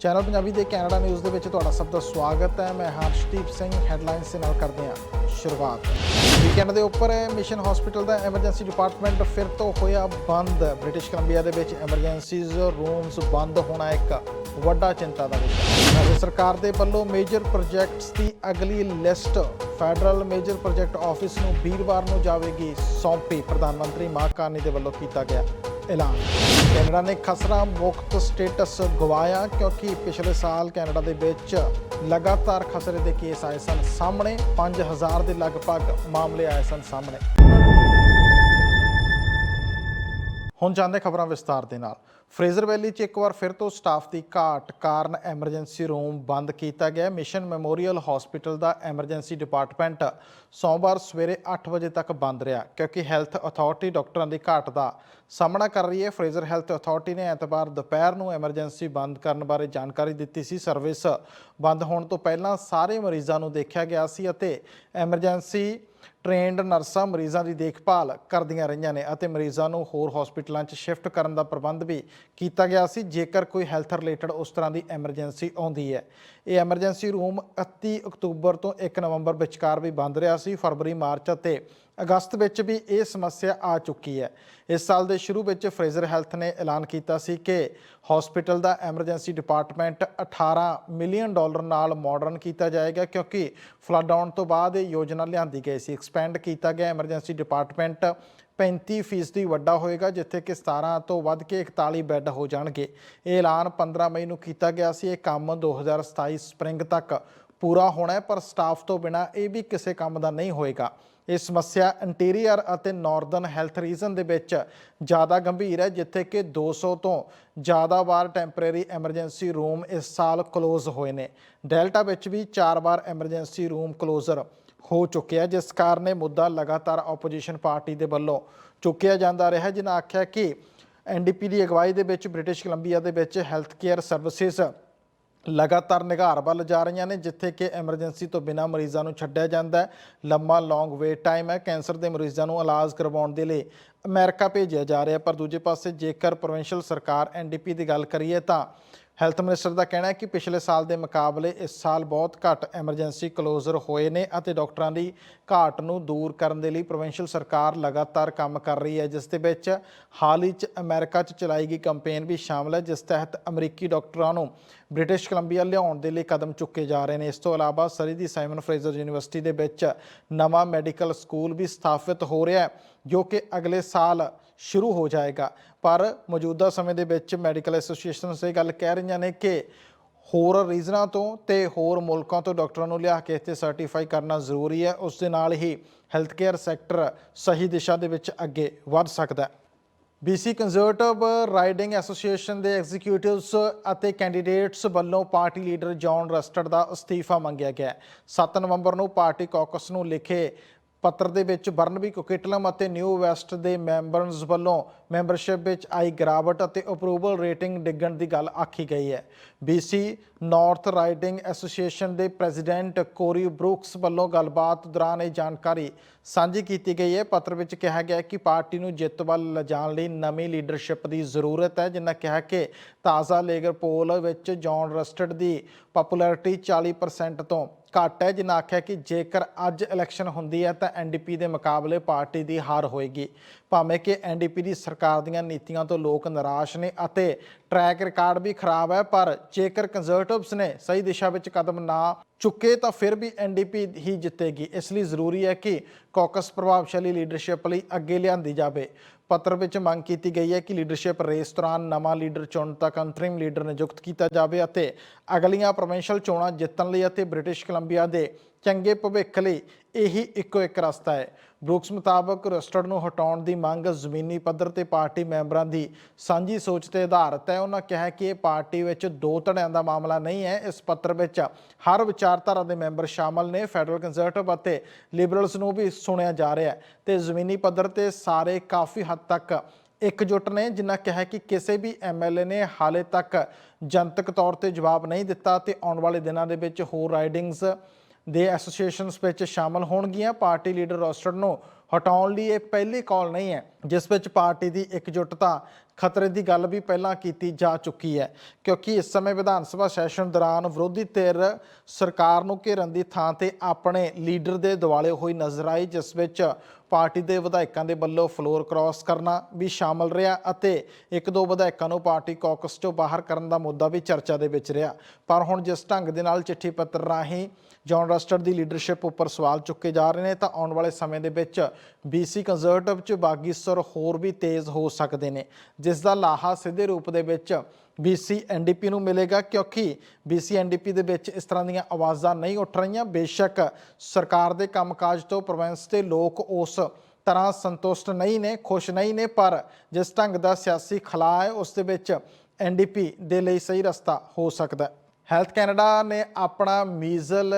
Channel Punjabi ਦੇ Canada news ਦੇ ਵਿੱਚ ਤੁਹਾਡਾ ਸਭ ਦਾ ਸਵਾਗਤ ਹੈ। ਮੈਂ ਹਰਸ਼ਦੀਪ ਸਿੰਘ ਹੈਡਲਾਈਨਸ ਦੇ ਨਾਲ ਕਰਦੇ ਹਾਂ ਸ਼ੁਰੂਆਤ। ਵੀਕਐਂਡ ਦੇ ਉੱਪਰ ਮਿਸ਼ਨ ਹਸਪੀਟਲ ਦਾ ਐਮਰਜੈਂਸੀ ਡਿਪਾਰਟਮੈਂਟ ਫਿਰ ਤੋਂ ਹੋਇਆ ਬੰਦ। ਬ੍ਰਿਟਿਸ਼ ਕੋਲੰਬੀਆ ਦੇ ਵਿੱਚ ਐਮਰਜੈਂਸੀਜ਼ ਰੂਮਸ ਬੰਦ ਹੋਣਾ ਇੱਕ ਵੱਡਾ ਚਿੰਤਾ ਦਾ ਵਿਸ਼ਾ ਹੈ। ਸਰਕਾਰ ਦੇ ਵੱਲੋਂ ਮੇਜਰ ਪ੍ਰੋਜੈਕਟਸ ਦੀ ਅਗਲੀ list federal major project office ਨੂੰ ਵੀਰਵਾਰ ਨੂੰ ਜਾਵੇਗੀ ਸੌਂਪੀ। ਪ੍ਰਧਾਨ ਮੰਤਰੀ ਮਾਰਕ ਕਾਰਨੀ ਦੇ ਵੱਲੋਂ ਕੀਤਾ ਗਿਆ ਐਲਾਨ। ਕੈਨੇਡਾ ਨੇ ਖਸਰਾ ਮੁਕਤ ਸਟੇਟਸ ਗਵਾਇਆ ਕਿਉਂਕਿ ਪਿਛਲੇ ਸਾਲ ਕੈਨੇਡਾ ਦੇ ਵਿੱਚ ਲਗਾਤਾਰ ਖਸਰੇ ਦੇ ਕੇਸ ਆਏ ਸਨ। ਸਾਹਮਣੇ 5000 ਦੇ ਲਗਭਗ ਮਾਮਲੇ ਆਏ ਸਨ ਸਾਹਮਣੇ। ਹੁਣ ਜਾਂਦੇ ਖਬਰਾਂ ਵਿਸਤਾਰ ਦੇ ਨਾਲ। ਫਰੇਜ਼ਰ ਵੈਲੀ 'ਚ ਇੱਕ ਵਾਰ ਫਿਰ ਤੋਂ ਸਟਾਫ ਦੀ ਘਾਟ ਕਾਰਨ ਐਮਰਜੈਂਸੀ ਰੂਮ ਬੰਦ ਕੀਤਾ ਗਿਆ। ਮਿਸ਼ਨ ਮੈਮੋਰੀਅਲ ਹਸਪੀਟਲ ਦਾ ਐਮਰਜੈਂਸੀ ਡਿਪਾਰਟਮੈਂਟ ਸੋਮਵਾਰ ਸਵੇਰੇ 8 ਵਜੇ ਤੱਕ ਬੰਦ ਰਿਹਾ, ਕਿਉਂਕਿ ਹੈਲਥ ਅਥਾਰਟੀ ਡਾਕਟਰਾਂ ਦੀ ਘਾਟ ਦਾ ਸਾਹਮਣਾ ਕਰ ਰਹੀ ਹੈ। ਫਰੇਜ਼ਰ ਹੈਲਥ ਅਥਾਰਟੀ ਨੇ ਐਤਵਾਰ ਦੁਪਹਿਰ ਨੂੰ ਐਮਰਜੈਂਸੀ ਬੰਦ ਕਰਨ ਬਾਰੇ ਜਾਣਕਾਰੀ ਦਿੱਤੀ ਸੀ। ਸਰਵਿਸ ਬੰਦ ਹੋਣ ਤੋਂ ਪਹਿਲਾਂ ਸਾਰੇ ਮਰੀਜ਼ਾਂ ਨੂੰ ਦੇਖਿਆ ਗਿਆ ਸੀ ਅਤੇ ਐਮਰਜੈਂਸੀ ਟ੍ਰੇਨਡ ਨਰਸਾਂ ਮਰੀਜ਼ਾਂ ਦੀ ਦੇਖਭਾਲ ਕਰਦੀਆਂ ਰਹੀਆਂ ਨੇ ਅਤੇ ਮਰੀਜ਼ਾਂ ਨੂੰ ਹੋਰ ਹਸਪੀਟਲਾਂ 'ਚ ਸ਼ਿਫਟ ਕਰਨ ਦਾ ਪ੍ਰਬੰਧ ਵੀ ਕੀਤਾ ਗਿਆ ਸੀ। ਜੇਕਰ ਕੋਈ ਹੈਲਥ ਰਿਲੇਟਡ ਉਸ ਤਰ੍ਹਾਂ ਦੀ ਐਮਰਜੈਂਸੀ ਆਉਂਦੀ ਹੈ ਇਹ ਐਮਰਜੈਂਸੀ ਰੂਮ 31 ਅਕਤੂਬਰ ਤੋਂ 1 ਨਵੰਬਰ ਵਿਚਕਾਰ ਵੀ ਬੰਦ ਰਿਹਾ ਸੀ, ਫਰਵਰੀ, ਮਾਰਚ ਅਤੇ ਅਗਸਤ ਵਿੱਚ ਵੀ ਇਹ ਸਮੱਸਿਆ ਆ ਚੁੱਕੀ ਹੈ। ਇਸ ਸਾਲ ਦੇ ਸ਼ੁਰੂ ਵਿੱਚ ਫਰੇਜ਼ਰ ਹੈਲਥ ਨੇ ਐਲਾਨ ਕੀਤਾ ਸੀ ਕਿ ਹਸਪੀਟਲ ਦਾ ਐਮਰਜੈਂਸੀ ਡਿਪਾਰਟਮੈਂਟ 18 ਮਿਲੀਅਨ ਡਾਲਰ ਨਾਲ ਮਾਡਰਨ ਕੀਤਾ ਜਾਏਗਾ ਕਿਉਂਕਿ ਫਲੱਡ ਆਉਣ ਤੋਂ ਬਾਅਦ ਇਹ ਯੋਜਨਾ ਲਿਆਂਦੀ ਗਈ ਸੀ ਐਕਸਪੈਂਡ ਕੀਤਾ ਗਿਆ ਐਮਰਜੈਂਸੀ ਡਿਪਾਰਟਮੈਂਟ 35 ਫੀਸਦੀ ਵੱਡਾ ਹੋਏਗਾ, ਜਿੱਥੇ ਕਿ 17 ਤੋਂ ਵੱਧ ਕੇ 41 ਬੈੱਡ ਹੋ ਜਾਣਗੇ। ਇਹ ਐਲਾਨ 15 ਮਈ ਨੂੰ ਕੀਤਾ ਗਿਆ ਸੀ। ਇਹ ਕੰਮ 2027 ਸਪ੍ਰਿੰਗ ਤੱਕ ਪੂਰਾ ਹੋਣਾ ਹੈ, ਪਰ ਸਟਾਫ ਤੋਂ ਬਿਨਾ ਇਹ ਵੀ ਕਿਸੇ ਕੰਮ ਦਾ ਨਹੀਂ ਹੋਏਗਾ। ਇਹ ਸਮੱਸਿਆ ਇੰਟੀਰੀਅਰ ਅਤੇ ਨਾਰਦਰਨ ਹੈਲਥ ਰੀਜਨ ਦੇ ਵਿੱਚ ਜ਼ਿਆਦਾ ਗੰਭੀਰ ਹੈ, ਜਿੱਥੇ ਕਿ 200 ਤੋਂ ਜ਼ਿਆਦਾ ਵਾਰ ਟੈਂਪਰੇਰੀ ਐਮਰਜੈਂਸੀ ਰੂਮ ਇਸ ਸਾਲ ਕਲੋਜ਼ ਹੋਏ ਨੇ। ਡੈਲਟਾ ਵਿੱਚ ਵੀ 4 ਵਾਰ ਐਮਰਜੈਂਸੀ ਰੂਮ ਕਲੋਜ਼ਰ ਹੋ ਚੁੱਕਿਆ ਜਿਸ ਕਾਰਨ ਇਹ ਮੁੱਦਾ ਲਗਾਤਾਰ ਆਪੋਜੀਸ਼ਨ ਪਾਰਟੀ ਦੇ ਵੱਲੋਂ ਚੁੱਕਿਆ ਜਾਂਦਾ ਰਿਹਾ ਜਿਨ੍ਹਾਂ ਆਖਿਆ ਕਿ ਐਨਡੀਪੀ ਦੀ ਅਗਵਾਈ ਦੇ ਵਿੱਚ ਬ੍ਰਿਟਿਸ਼ ਕੋਲੰਬੀਆ ਦੇ ਵਿੱਚ ਹੈਲਥ ਕੇਅਰ ਸਰਵਿਸਿਜ਼ ਲਗਾਤਾਰ ਨਿਗਾਰ ਵੱਲ ਜਾ ਰਹੀਆਂ ਨੇ, ਜਿੱਥੇ ਕਿ ਐਮਰਜੈਂਸੀ ਤੋਂ ਬਿਨਾਂ ਮਰੀਜ਼ਾਂ ਨੂੰ ਛੱਡਿਆ ਜਾਂਦਾ ਹੈ। ਲੰਮਾ ਲੌਂਗ ਵੇਟ ਟਾਈਮ ਹੈ, ਕੈਂਸਰ ਦੇ ਮਰੀਜ਼ਾਂ ਨੂੰ ਇਲਾਜ ਕਰਵਾਉਣ ਦੇ ਲਈ ਅਮਰੀਕਾ ਭੇਜਿਆ ਜਾ ਰਿਹਾ ਪਰ ਦੂਜੇ ਪਾਸੇ ਜੇਕਰ ਪ੍ਰੋਵਿੰਸ਼ੀਅਲ ਸਰਕਾਰ ਐਨਡੀਪੀ ਦੀ ਗੱਲ ਕਰੀਏ ਤਾਂ ਹੈਲਥ ਮਿਨਿਸਟਰ ਦਾ ਕਹਿਣਾ ਹੈ ਕਿ ਪਿਛਲੇ ਸਾਲ ਦੇ ਮੁਕਾਬਲੇ ਇਸ ਸਾਲ ਬਹੁਤ ਘੱਟ ਐਮਰਜੈਂਸੀ ਕਲੋਜ਼ਰ ਹੋਏ ਨੇ ਅਤੇ ਡਾਕਟਰਾਂ ਦੀ ਘਾਟ ਨੂੰ ਦੂਰ ਕਰਨ ਦੇ ਲਈ ਪ੍ਰੋਵਿੰਸ਼ੀਅਲ ਸਰਕਾਰ ਲਗਾਤਾਰ ਕੰਮ ਕਰ ਰਹੀ ਹੈ, ਜਿਸ ਦੇ ਵਿੱਚ ਹਾਲ ਹੀ 'ਚ ਅਮਰੀਕਾ 'ਚ ਚਲਾਈ ਗਈ ਕੈਂਪੇਨ ਵੀ ਸ਼ਾਮਲ ਹੈ, ਜਿਸ ਤਹਿਤ ਅਮਰੀਕੀ ਡਾਕਟਰਾਂ ਨੂੰ ਬ੍ਰਿਟਿਸ਼ ਕੋਲੰਬੀਆ ਲਿਆਉਣ ਦੇ ਲਈ ਕਦਮ ਚੁੱਕੇ ਜਾ ਰਹੇ ਨੇ। ਇਸ ਤੋਂ ਇਲਾਵਾ ਸਰੀ ਦੀ ਸਾਈਮਨ ਫਰੇਜ਼ਰ ਯੂਨੀਵਰਸਿਟੀ ਦੇ ਵਿੱਚ ਨਵਾਂ ਮੈਡੀਕਲ ਸਕੂਲ ਵੀ ਸਥਾਪਿਤ ਹੋ ਰਿਹਾ ਹੈ, ਜੋ ਕਿ ਅਗਲੇ ਸਾਲ ਸ਼ੁਰੂ ਹੋ ਜਾਏਗਾ। ਪਰ ਮੌਜੂਦਾ ਸਮੇਂ ਦੇ ਵਿੱਚ ਮੈਡੀਕਲ ਐਸੋਸੀਏਸ਼ਨਸ ਇਹ ਗੱਲ ਕਹਿ ਰਹੀਆਂ ਨੇ ਕਿ ਹੋਰ ਰੀਜ਼ਨਾਂ ਤੋਂ ਤੇ ਹੋਰ ਮੁਲਕਾਂ ਤੋਂ ਡਾਕਟਰਾਂ ਨੂੰ ਲਿਆ ਕੇ ਇੱਥੇ ਸਰਟੀਫਾਈ ਕਰਨਾ ਜ਼ਰੂਰੀ ਹੈ। ਉਸ ਦੇ ਨਾਲ ਹੀ ਹੈਲਥ ਕੇਅਰ ਸੈਕਟਰ ਸਹੀ ਦਿਸ਼ਾ ਦੇ ਵਿੱਚ ਅੱਗੇ ਵੱਧ ਸਕਦਾ ਹੈ। BC ਕੰਜ਼ਰਵੇਟਿਵ ਰਾਈਡਿੰਗ ਐਸੋਸੀਏਸ਼ਨ ਦੇ ਐਗਜ਼ੀਕਿਊਟਿਵਸ ਅਤੇ ਕੈਂਡੀਡੇਟਸ ਵੱਲੋਂ ਪਾਰਟੀ ਲੀਡਰ ਜੌਨ ਰਸਟਡ ਦਾ ਅਸਤੀਫਾ ਮੰਗਿਆ ਗਿਆ ਹੈ। 7 ਨਵੰਬਰ ਨੂੰ ਪਾਰਟੀ ਕਾਕਸ ਨੂੰ ਲਿਖੇ ਪੱਤਰ ਦੇ ਵਿੱਚ ਬਰਨਬੀ ਕੋਕਿਟਲਮ ਅਤੇ ਨਿਊ ਵੈਸਟ ਦੇ ਮੈਂਬਰਸ ਵੱਲੋਂ ਮੈਂਬਰਸ਼ਿਪ ਵਿੱਚ ਆਈ ਗਿਰਾਵਟ ਅਤੇ ਅਪਰੂਵਲ ਰੇਟਿੰਗ ਡਿੱਗਣ ਦੀ ਗੱਲ ਆਖੀ ਗਈ ਹੈ। BC ਨਾਰਥ ਰਾਈਡਿੰਗ ਐਸੋਸੀਏਸ਼ਨ ਦੇ ਪ੍ਰੈਜ਼ੀਡੈਂਟ ਕੋਰੀ ਬਰੂਕਸ ਵੱਲੋਂ ਗੱਲਬਾਤ ਦੌਰਾਨ ਇਹ ਜਾਣਕਾਰੀ ਸਾਂਝੀ ਕੀਤੀ ਗਈ ਹੈ। ਪੱਤਰ ਵਿੱਚ ਕਿਹਾ ਗਿਆ ਕਿ ਪਾਰਟੀ ਨੂੰ ਜਿੱਤ ਵੱਲ ਲਿਜਾਣ ਲਈ ਨਵੀਂ ਲੀਡਰਸ਼ਿਪ ਦੀ ਜ਼ਰੂਰਤ ਹੈ ਜਿਨ੍ਹਾਂ ਕਿਹਾ ਕਿ ਤਾਜ਼ਾ ਲੇਗਰ ਪੋਲ ਵਿੱਚ ਜੌਨ ਰਸਟਡ ਦੀ ਪਪੂਲੈਰਿਟੀ 40% ਤੋਂ ਘੱਟ ਹੈ ਜਿਨ੍ਹਾਂ ਆਖਿਆ ਕਿ ਜੇਕਰ ਅੱਜ ਇਲੈਕਸ਼ਨ ਹੁੰਦੀ ਹੈ ਤਾਂ ਐਨਡੀਪੀ ਦੇ ਮੁਕਾਬਲੇ ਪਾਰਟੀ ਦੀ ਹਾਰ ਹੋਏਗੀ। ਭਾਵੇਂ ਕਿ ਐਨਡੀਪੀ ਦੀ ਸਰਕਾਰ ਦੀਆਂ ਨੀਤੀਆਂ ਤੋਂ ਲੋਕ ਨਿਰਾਸ਼ ਨੇ ਅਤੇ ਟਰੈਕ ਰਿਕਾਰਡ ਵੀ ਖਰਾਬ ਹੈ, ਪਰ ਜੇਕਰ ਕੰਜ਼ਰਵੇਟਿਵਸ ਨੇ ਸਹੀ ਦਿਸ਼ਾ ਵਿੱਚ ਕਦਮ ਨਾ ਚੁੱਕੇ ਤਾਂ ਫਿਰ ਵੀ ਐਨਡੀਪੀ ਹੀ ਜਿੱਤੇਗੀ। ਇਸ ਲਈ ਜ਼ਰੂਰੀ ਹੈ ਕਿ ਕਾਕਸ ਪ੍ਰਭਾਵਸ਼ਾਲੀ ਲੀਡਰਸ਼ਿਪ ਲਈ ਅੱਗੇ ਲਿਆਂਦੀ ਜਾਵੇ। ਪੱਤਰ ਵਿੱਚ ਮੰਗ ਕੀਤੀ ਗਈ ਹੈ ਕਿ ਲੀਡਰਸ਼ਿਪ ਰੇਸ ਦੌਰਾਨ ਨਵਾਂ ਲੀਡਰ ਚੁਣਨ ਤੱਕ ਅੰਤਰਿਮ ਲੀਡਰ ਨਿਯੁਕਤ ਕੀਤਾ ਜਾਵੇ ਅਤੇ ਅਗਲੀਆਂ ਪ੍ਰੋਵਿੰਸ਼ੀਅਲ ਚੋਣਾਂ ਜਿੱਤਣ ਲਈ ਅਤੇ ਬ੍ਰਿਟਿਸ਼ ਕੋਲੰਬੀਆ ਦੇ ਚੰਗੇ ਭਵਿੱਖ ਲਈ ਇਹੀ ਇੱਕੋ ਇੱਕ ਰਸਤਾ ਹੈ। ਬਰੂਕਸ ਮੁਤਾਬਕ ਰਸਟਡ ਨੂੰ ਹਟਾਉਣ ਦੀ ਮੰਗ ਜ਼ਮੀਨੀ ਪੱਧਰ ਤੇ ਪਾਰਟੀ ਮੈਂਬਰਾਂ ਦੀ ਸਾਂਝੀ ਸੋਚ ਤੇ ਆਧਾਰਿਤ ਹੈ। ਉਹਨਾਂ ਕਿਹਾ ਕਿ ਇਹ ਪਾਰਟੀ ਵਿੱਚ ਦੋ ਧੜਿਆਂ ਦਾ ਮਾਮਲਾ ਨਹੀਂ ਹੈ। ਇਸ ਪੱਤਰ ਵਿੱਚ ਹਰ ਵਿਚਾਰਧਾਰਾ ਦੇ ਮੈਂਬਰ ਸ਼ਾਮਲ ਨੇ। ਫੈਡਰਲ ਕੰਜ਼ਰਵੇਟਿਵ ਅਤੇ ਲਿਬਰਲਸ ਨੂੰ ਵੀ ਸੁਣਿਆ ਜਾ ਰਿਹਾ ਹੈ ਤੇ ਜ਼ਮੀਨੀ ਪੱਧਰ ਤੇ ਸਾਰੇ ਕਾਫੀ ਹੱਦ ਤੱਕ ਇਕਜੁੱਟ ਨੇ। ਜਿਨ੍ਹਾਂ ਕਿਹਾ ਕਿ ਕਿਸੇ ਵੀ ਐਮਐਲਏ ਨੇ ਹਾਲੇ ਤੱਕ ਜਨਤਕ ਤੌਰ ਤੇ ਜਵਾਬ ਨਹੀਂ ਦਿੱਤਾ ਤੇ ਆਉਣ ਵਾਲੇ ਦਿਨਾਂ ਦੇ ਵਿੱਚ ਹੋਰ ਰਾਈਡਿੰਗਸ ਦੇ ਐਸੋਸੀਏਸ਼ਨਸ ਵਿੱਚ ਸ਼ਾਮਲ ਹੋਣਗੀਆਂ। ਪਾਰਟੀ ਲੀਡਰ ਰੋਸਟਰ ਨੂੰ ਹਟਾਉਣ ਲਈ ਇਹ ਪਹਿਲੀ ਕਾਲ ਨਹੀਂ ਹੈ, ਜਿਸ ਵਿੱਚ ਪਾਰਟੀ ਦੀ ਇਕਜੁੱਟਤਾ ਖਤਰੇ ਦੀ ਗੱਲ ਵੀ ਪਹਿਲਾਂ ਕੀਤੀ ਜਾ ਚੁੱਕੀ ਹੈ, ਕਿਉਂਕਿ ਇਸ ਸਮੇਂ ਵਿਧਾਨ ਸਭਾ ਸੈਸ਼ਨ ਦੌਰਾਨ ਵਿਰੋਧੀ ਧਿਰ ਸਰਕਾਰ ਨੂੰ ਘੇਰਨ ਦੀ ਥਾਂ ਤੇ ਆਪਣੇ ਲੀਡਰ ਦੇ ਦਿਵਾਲੇ ਹੋਈ ਨਜ਼ਰ ਆਈ, ਜਿਸ ਵਿੱਚ ਪਾਰਟੀ ਦੇ ਵਿਧਾਇਕਾਂ ਦੇ ਵੱਲੋਂ ਫਲੋਰ ਕ੍ਰਾਸ ਕਰਨਾ ਵੀ ਸ਼ਾਮਲ ਰਿਹਾ ਅਤੇ ਇੱਕ ਦੋ ਵਿਧਾਇਕਾਂ ਨੂੰ ਪਾਰਟੀ ਕਾਕਸ ਚੋਂ ਬਾਹਰ ਕਰਨ ਦਾ ਮੁੱਦਾ ਵੀ ਚਰਚਾ ਦੇ ਵਿੱਚ ਰਿਹਾ। ਪਰ ਹੁਣ ਜਿਸ ਢੰਗ ਦੇ ਨਾਲ ਚਿੱਠੀ ਪੱਤਰ ਰਾਹੀਂ ਜੌਨ ਰਸਟਰ ਦੀ ਲੀਡਰਸ਼ਿਪ ਉੱਪਰ ਸਵਾਲ ਚੁੱਕੇ ਜਾ ਰਹੇ ਨੇ, ਤਾਂ ਆਉਣ ਵਾਲੇ ਸਮੇਂ ਦੇ ਵਿੱਚ BC ਕੰਜ਼ਰਵੇਟਿਵ ਚ ਬਾਗੀ ਸੁਰ ਹੋਰ ਵੀ ਤੇਜ਼ ਹੋ ਸਕਦੇ ਨੇ, ਜਿਸ ਦਾ ਲਾਹਾ ਸਿੱਧੇ ਰੂਪ ਦੇ ਵਿੱਚ BC NDP ਨੂੰ ਮਿਲੇਗਾ ਕਿਉਂਕਿ BC NDP ਦੇ ਵਿੱਚ ਇਸ ਤਰ੍ਹਾਂ ਦੀਆਂ ਆਵਾਜ਼ਾਂ ਨਹੀਂ ਉੱਠ ਰਹੀਆਂ। ਬੇਸ਼ੱਕ ਸਰਕਾਰ ਦੇ ਕੰਮਕਾਜ ਤੋਂ ਪ੍ਰੋਵਿੰਸ ਦੇ ਲੋਕ ਉਸ ਤਰ੍ਹਾਂ ਸੰਤੁਸ਼ਟ ਨਹੀਂ ਨੇ, ਖੁਸ਼ ਨਹੀਂ ਨੇ, ਪਰ ਜਿਸ ਢੰਗ ਦਾ ਸਿਆਸੀ ਖਲਾ ਹੈ, ਉਸ ਦੇ ਵਿੱਚ NDP ਦੇ ਲਈ ਸਹੀ ਰਸਤਾ ਹੋ ਸਕਦਾ ਹੈਲਥ ਕੈਨੇਡਾ ਨੇ ਆਪਣਾ ਮੀਜ਼ਲ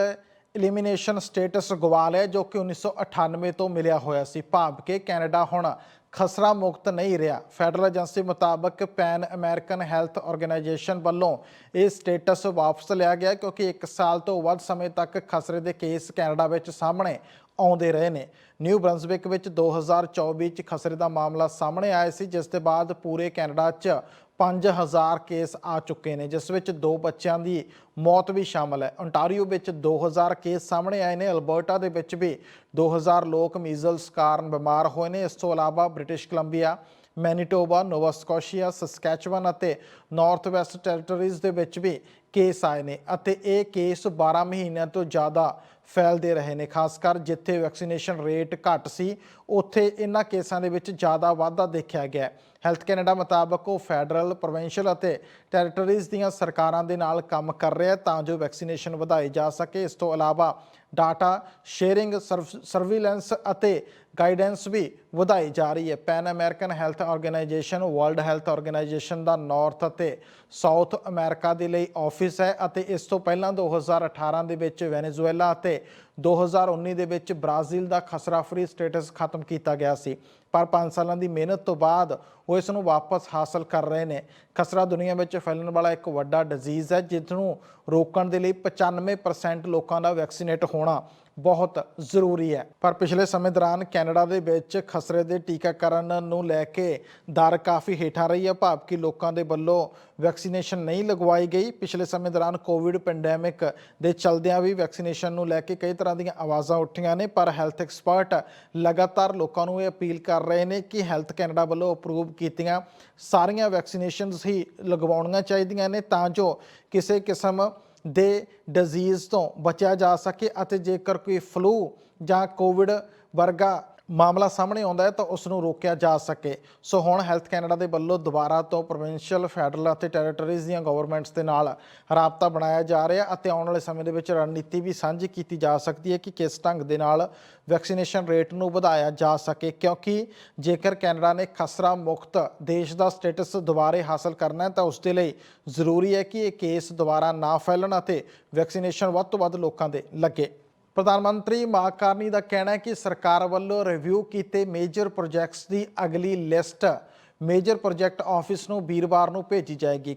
ਐਲੀਮੀਨੇਸ਼ਨ ਸਟੇਟਸ ਗਵਾ ਲਿਆ, ਜੋ ਕਿ 1998 ਤੋਂ ਮਿਲਿਆ ਹੋਇਆ ਸੀ। ਭਾਵ ਕਿ ਕੈਨੇਡਾ ਹੁਣ ਖਸਰਾ ਮੁਕਤ ਨਹੀਂ ਰਿਹਾ। ਫੈਡਰਲ ਏਜੰਸੀ ਮੁਤਾਬਕ ਪੈਨ ਅਮਰੀਕਨ ਹੈਲਥ ਆਰਗੇਨਾਈਜੇਸ਼ਨ ਵੱਲੋਂ ਇਹ ਸਟੇਟਸ ਵਾਪਸ ਲਿਆ ਗਿਆ ਕਿਉਂਕਿ 1 ਸਾਲ ਤੋਂ ਵੱਧ ਸਮੇਂ ਤੱਕ ਖਸਰੇ ਦੇ ਕੇਸ ਕੈਨੇਡਾ ਵਿੱਚ ਸਾਹਮਣੇ ਆਉਂਦੇ ਰਹੇ ਨੇ। ਨਿਊ ਬ੍ਰੰਸਵਿਕ ਵਿੱਚ 2024 ਚ ਖਸਰੇ ਦਾ ਮਾਮਲਾ ਸਾਹਮਣੇ ਆਇਆ ਸੀ, ਜਿਸ ਦੇ ਬਾਅਦ ਪੂਰੇ ਕੈਨੇਡਾ 'ਚ 5000 ਕੇਸ ਆ ਚੁੱਕੇ ਨੇ, ਜਿਸ ਵਿੱਚ ਦੋ ਬੱਚਿਆਂ ਦੀ ਮੌਤ ਵੀ ਸ਼ਾਮਲ ਹੈ। ਓਨਟਾਰੀਓ ਵਿੱਚ 2000 ਕੇਸ ਸਾਹਮਣੇ ਆਏ ਨੇ, ਅਲਬਰਟਾ ਦੇ ਵਿੱਚ ਵੀ 2000 ਲੋਕ ਮੀਜ਼ਲਸ ਕਾਰਨ ਬਿਮਾਰ ਹੋਏ ਨੇ। ਇਸ ਤੋਂ ਇਲਾਵਾ British Columbia, Manitoba, Nova Scotia Saskatchewan ਅਤੇ ਨਾਰਥ ਵੈਸਟ ਟੈਰੀਟਰੀਜ਼ ਦੇ ਵਿੱਚ ਵੀ ਕੇਸ ਆਏ ਨੇ ਅਤੇ ਇਹ ਕੇਸ 12 ਮਹੀਨਿਆਂ ਤੋਂ ਜ਼ਿਆਦਾ ਫੈਲਦੇ ਰਹੇ ਨੇ, ਖਾਸ ਕਰ ਜਿੱਥੇ ਵੈਕਸੀਨੇਸ਼ਨ ਰੇਟ ਘੱਟ ਸੀ, ਉੱਥੇ ਇਹਨਾਂ ਕੇਸਾਂ ਦੇ ਵਿੱਚ ਜ਼ਿਆਦਾ ਵਾਧਾ ਦੇਖਿਆ ਗਿਆ ਹੈਲਥ ਕੈਨੇਡਾ ਮੁਤਾਬਕ ਉਹ ਫੈਡਰਲ ਪ੍ਰੋਵਿੰਸ਼ੀਅਲ ਅਤੇ ਟੈਰੀਟਰੀਜ਼ ਦੀਆਂ ਸਰਕਾਰਾਂ ਦੇ ਨਾਲ ਕੰਮ ਕਰ ਰਿਹਾ ਤਾਂ ਜੋ ਵੈਕਸੀਨੇਸ਼ਨ ਵਧਾਈ ਜਾ ਸਕੇ। ਇਸ ਤੋਂ ਇਲਾਵਾ ਡਾਟਾ ਸ਼ੇਅਰਿੰਗ ਸਰਵੀਲੈਂਸ ਅਤੇ ਗਾਈਡੈਂਸ ਵੀ ਵਧਾਈ ਜਾ ਰਹੀ ਹੈ। Pan American Health Organization World Health Organization ਦਾ ਨਾਰਥ ਅਤੇ ਸਾਊਥ ਅਮਰੀਕਾ ਦੇ ਲਈ ਆਫਿਸ ਹੈ ਅਤੇ ਇਸ ਤੋਂ ਪਹਿਲਾਂ 2018 ਦੇ ਵਿੱਚ ਵੈਨੇਜ਼ੁਏਲਾ ਅਤੇ 2019 ਦੇ ਵਿੱਚ ਬ੍ਰਾਜ਼ੀਲ ਦਾ ਖਸਰਾ ਫਰੀ ਸਟੇਟਸ ਖਤਮ ਕੀਤਾ ਗਿਆ ਸੀ। ਪਰ 5 ਸਾਲਾਂ ਦੀ ਮਿਹਨਤ ਤੋਂ ਬਾਅਦ ਉਹ ਇਸ ਨੂੰ ਵਾਪਸ ਹਾਸਲ ਕਰ ਰਹੇ ਨੇ। ਖਸਰਾ ਦੁਨੀਆ ਵਿੱਚ ਫੈਲਣ ਵਾਲਾ ਇੱਕ ਵੱਡਾ ਡਿਜ਼ੀਜ਼ ਹੈ ਜਿਸ ਨੂੰ ਰੋਕਣ ਦੇ ਲਈ 95% ਲੋਕਾਂ ਦਾ ਵੈਕਸੀਨੇਟ ਹੋਣਾ। ਬਹੁਤ ਜ਼ਰੂਰੀ ਹੈ। ਪਰ ਪਿਛਲੇ ਸਮੇਂ ਦੌਰਾਨ ਕੈਨੇਡਾ ਦੇ ਵਿੱਚ ਖਸਰੇ ਦੇ ਟੀਕਾਕਰਨ ਨੂੰ ਲੈ ਕੇ ਦਰ ਕਾਫੀ ਹੇਠਾਂ ਰਹੀ ਹੈ। ਭਾਵ ਕਿ ਲੋਕਾਂ ਦੇ ਵੱਲੋਂ ਵੈਕਸੀਨੇਸ਼ਨ ਨਹੀਂ ਲਗਵਾਈ ਗਈ। ਪਿਛਲੇ ਸਮੇਂ ਦੌਰਾਨ ਕੋਵਿਡ ਪੈਂਡੈਮਿਕ ਦੇ ਚਲਦਿਆਂ ਵੀ ਵੈਕਸੀਨੇਸ਼ਨ ਨੂੰ ਲੈ ਕੇ ਕਈ ਤਰ੍ਹਾਂ ਦੀਆਂ ਆਵਾਜ਼ਾਂ ਉੱਠੀਆਂ ਨੇ। ਪਰ ਹੈਲਥ ਐਕਸਪਰਟ ਲਗਾਤਾਰ ਲੋਕਾਂ ਨੂੰ ਇਹ ਅਪੀਲ ਕਰ ਰਹੇ ਨੇ ਕਿ ਹੈਲਥ ਕੈਨੇਡਾ ਵੱਲੋਂ ਅਪਰੂਵ ਕੀਤੀਆਂ ਸਾਰੀਆਂ ਵੈਕਸੀਨੇਸ਼ਨਸ ਹੀ ਲਗਵਾਉਣੀਆਂ ਚਾਹੀਦੀਆਂ ਨੇ ਤਾਂ ਜੋ ਕਿਸੇ ਕਿਸਮ ਦੇ ਡਿਜ਼ੀਜ਼ ਤੋਂ ਬਚਿਆ ਜਾ ਸਕੇ ਅਤੇ ਜੇਕਰ ਕੋਈ ਫਲੂ ਜਾਂ ਕੋਵਿਡ ਵਰਗਾ ਮਾਮਲਾ ਸਾਹਮਣੇ ਆਉਂਦਾ ਹੈ ਤਾਂ ਉਸ ਨੂੰ ਰੋਕਿਆ ਜਾ ਸਕੇ। ਸੋ ਹੁਣ ਹੈਲਥ ਕੈਨੇਡਾ ਦੇ ਵੱਲੋਂ ਦੁਬਾਰਾ ਤੋਂ ਪ੍ਰੋਵਿੰਸ਼ੀਅਲ ਫੈਡਰਲ ਅਤੇ ਟੈਰੀਟਰੀਜ਼ ਦੀਆਂ ਗਵਰਨਮੈਂਟਸ ਦੇ ਨਾਲ ਰਾਬਤਾ ਬਣਾਇਆ ਜਾ ਰਿਹਾ ਅਤੇ ਆਉਣ ਵਾਲੇ ਸਮੇਂ ਦੇ ਵਿੱਚ ਰਣਨੀਤੀ ਵੀ ਸਾਂਝੀ ਕੀਤੀ ਜਾ ਸਕਦੀ ਹੈ ਕਿ ਕਿਸ ਢੰਗ ਦੇ ਨਾਲ ਵੈਕਸੀਨੇਸ਼ਨ ਰੇਟ ਨੂੰ ਵਧਾਇਆ ਜਾ ਸਕੇ, ਕਿਉਂਕਿ ਜੇਕਰ ਕੈਨੇਡਾ ਨੇ ਖਸਰਾ ਮੁਕਤ ਦੇਸ਼ ਦਾ ਸਟੇਟਸ ਦੁਬਾਰੇ ਹਾਸਲ ਕਰਨਾ ਹੈ ਤਾਂ ਉਸ ਦੇ ਲਈ ਜ਼ਰੂਰੀ ਹੈ ਕਿ ਇਹ ਕੇਸ ਦੁਬਾਰਾ ਨਾ ਫੈਲਣ ਅਤੇ ਵੈਕਸੀਨੇਸ਼ਨ ਵੱਧ ਤੋਂ ਵੱਧ ਲੋਕਾਂ ਦੇ ਲੱਗੇ। ਪ੍ਰਧਾਨ ਮੰਤਰੀ ਮਾਰਕ ਕਾਰਨੀ ਦਾ ਕਹਿਣਾ ਹੈ ਕਿ ਸਰਕਾਰ ਵੱਲੋਂ ਰਿਵਿਊ ਕੀਤੇ ਮੇਜਰ ਪ੍ਰੋਜੈਕਟਸ ਦੀ ਅਗਲੀ ਲਿਸਟ ਮੇਜਰ ਪ੍ਰੋਜੈਕਟ ਆਫਿਸ ਨੂੰ ਵੀਰਵਾਰ ਨੂੰ ਭੇਜੀ ਜਾਏਗੀ।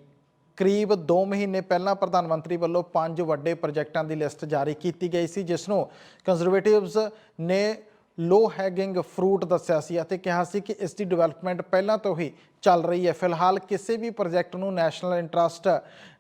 ਕਰੀਬ 2 ਮਹੀਨੇ ਪਹਿਲਾਂ ਪ੍ਰਧਾਨ ਮੰਤਰੀ ਵੱਲੋਂ ਪੰਜ ਵੱਡੇ ਪ੍ਰੋਜੈਕਟਾਂ ਦੀ ਲਿਸਟ ਜਾਰੀ ਕੀਤੀ ਗਈ ਸੀ, ਜਿਸ ਨੂੰ ਕੰਜ਼ਰਵੇਟਿਵਸ ਨੇ ਲੋ ਹੈਗਿੰਗ ਫਰੂਟ ਦੱਸਿਆ ਸੀ ਅਤੇ ਕਿਹਾ ਸੀ ਕਿ ਇਸ ਦੀ ਡਿਵੈਲਪਮੈਂਟ ਪਹਿਲਾਂ ਤੋਂ ਹੀ ਚੱਲ ਰਹੀ ਹੈ। ਫਿਲਹਾਲ ਕਿਸੇ ਵੀ ਪ੍ਰੋਜੈਕਟ ਨੂੰ ਨੈਸ਼ਨਲ ਇੰਟਰਸਟ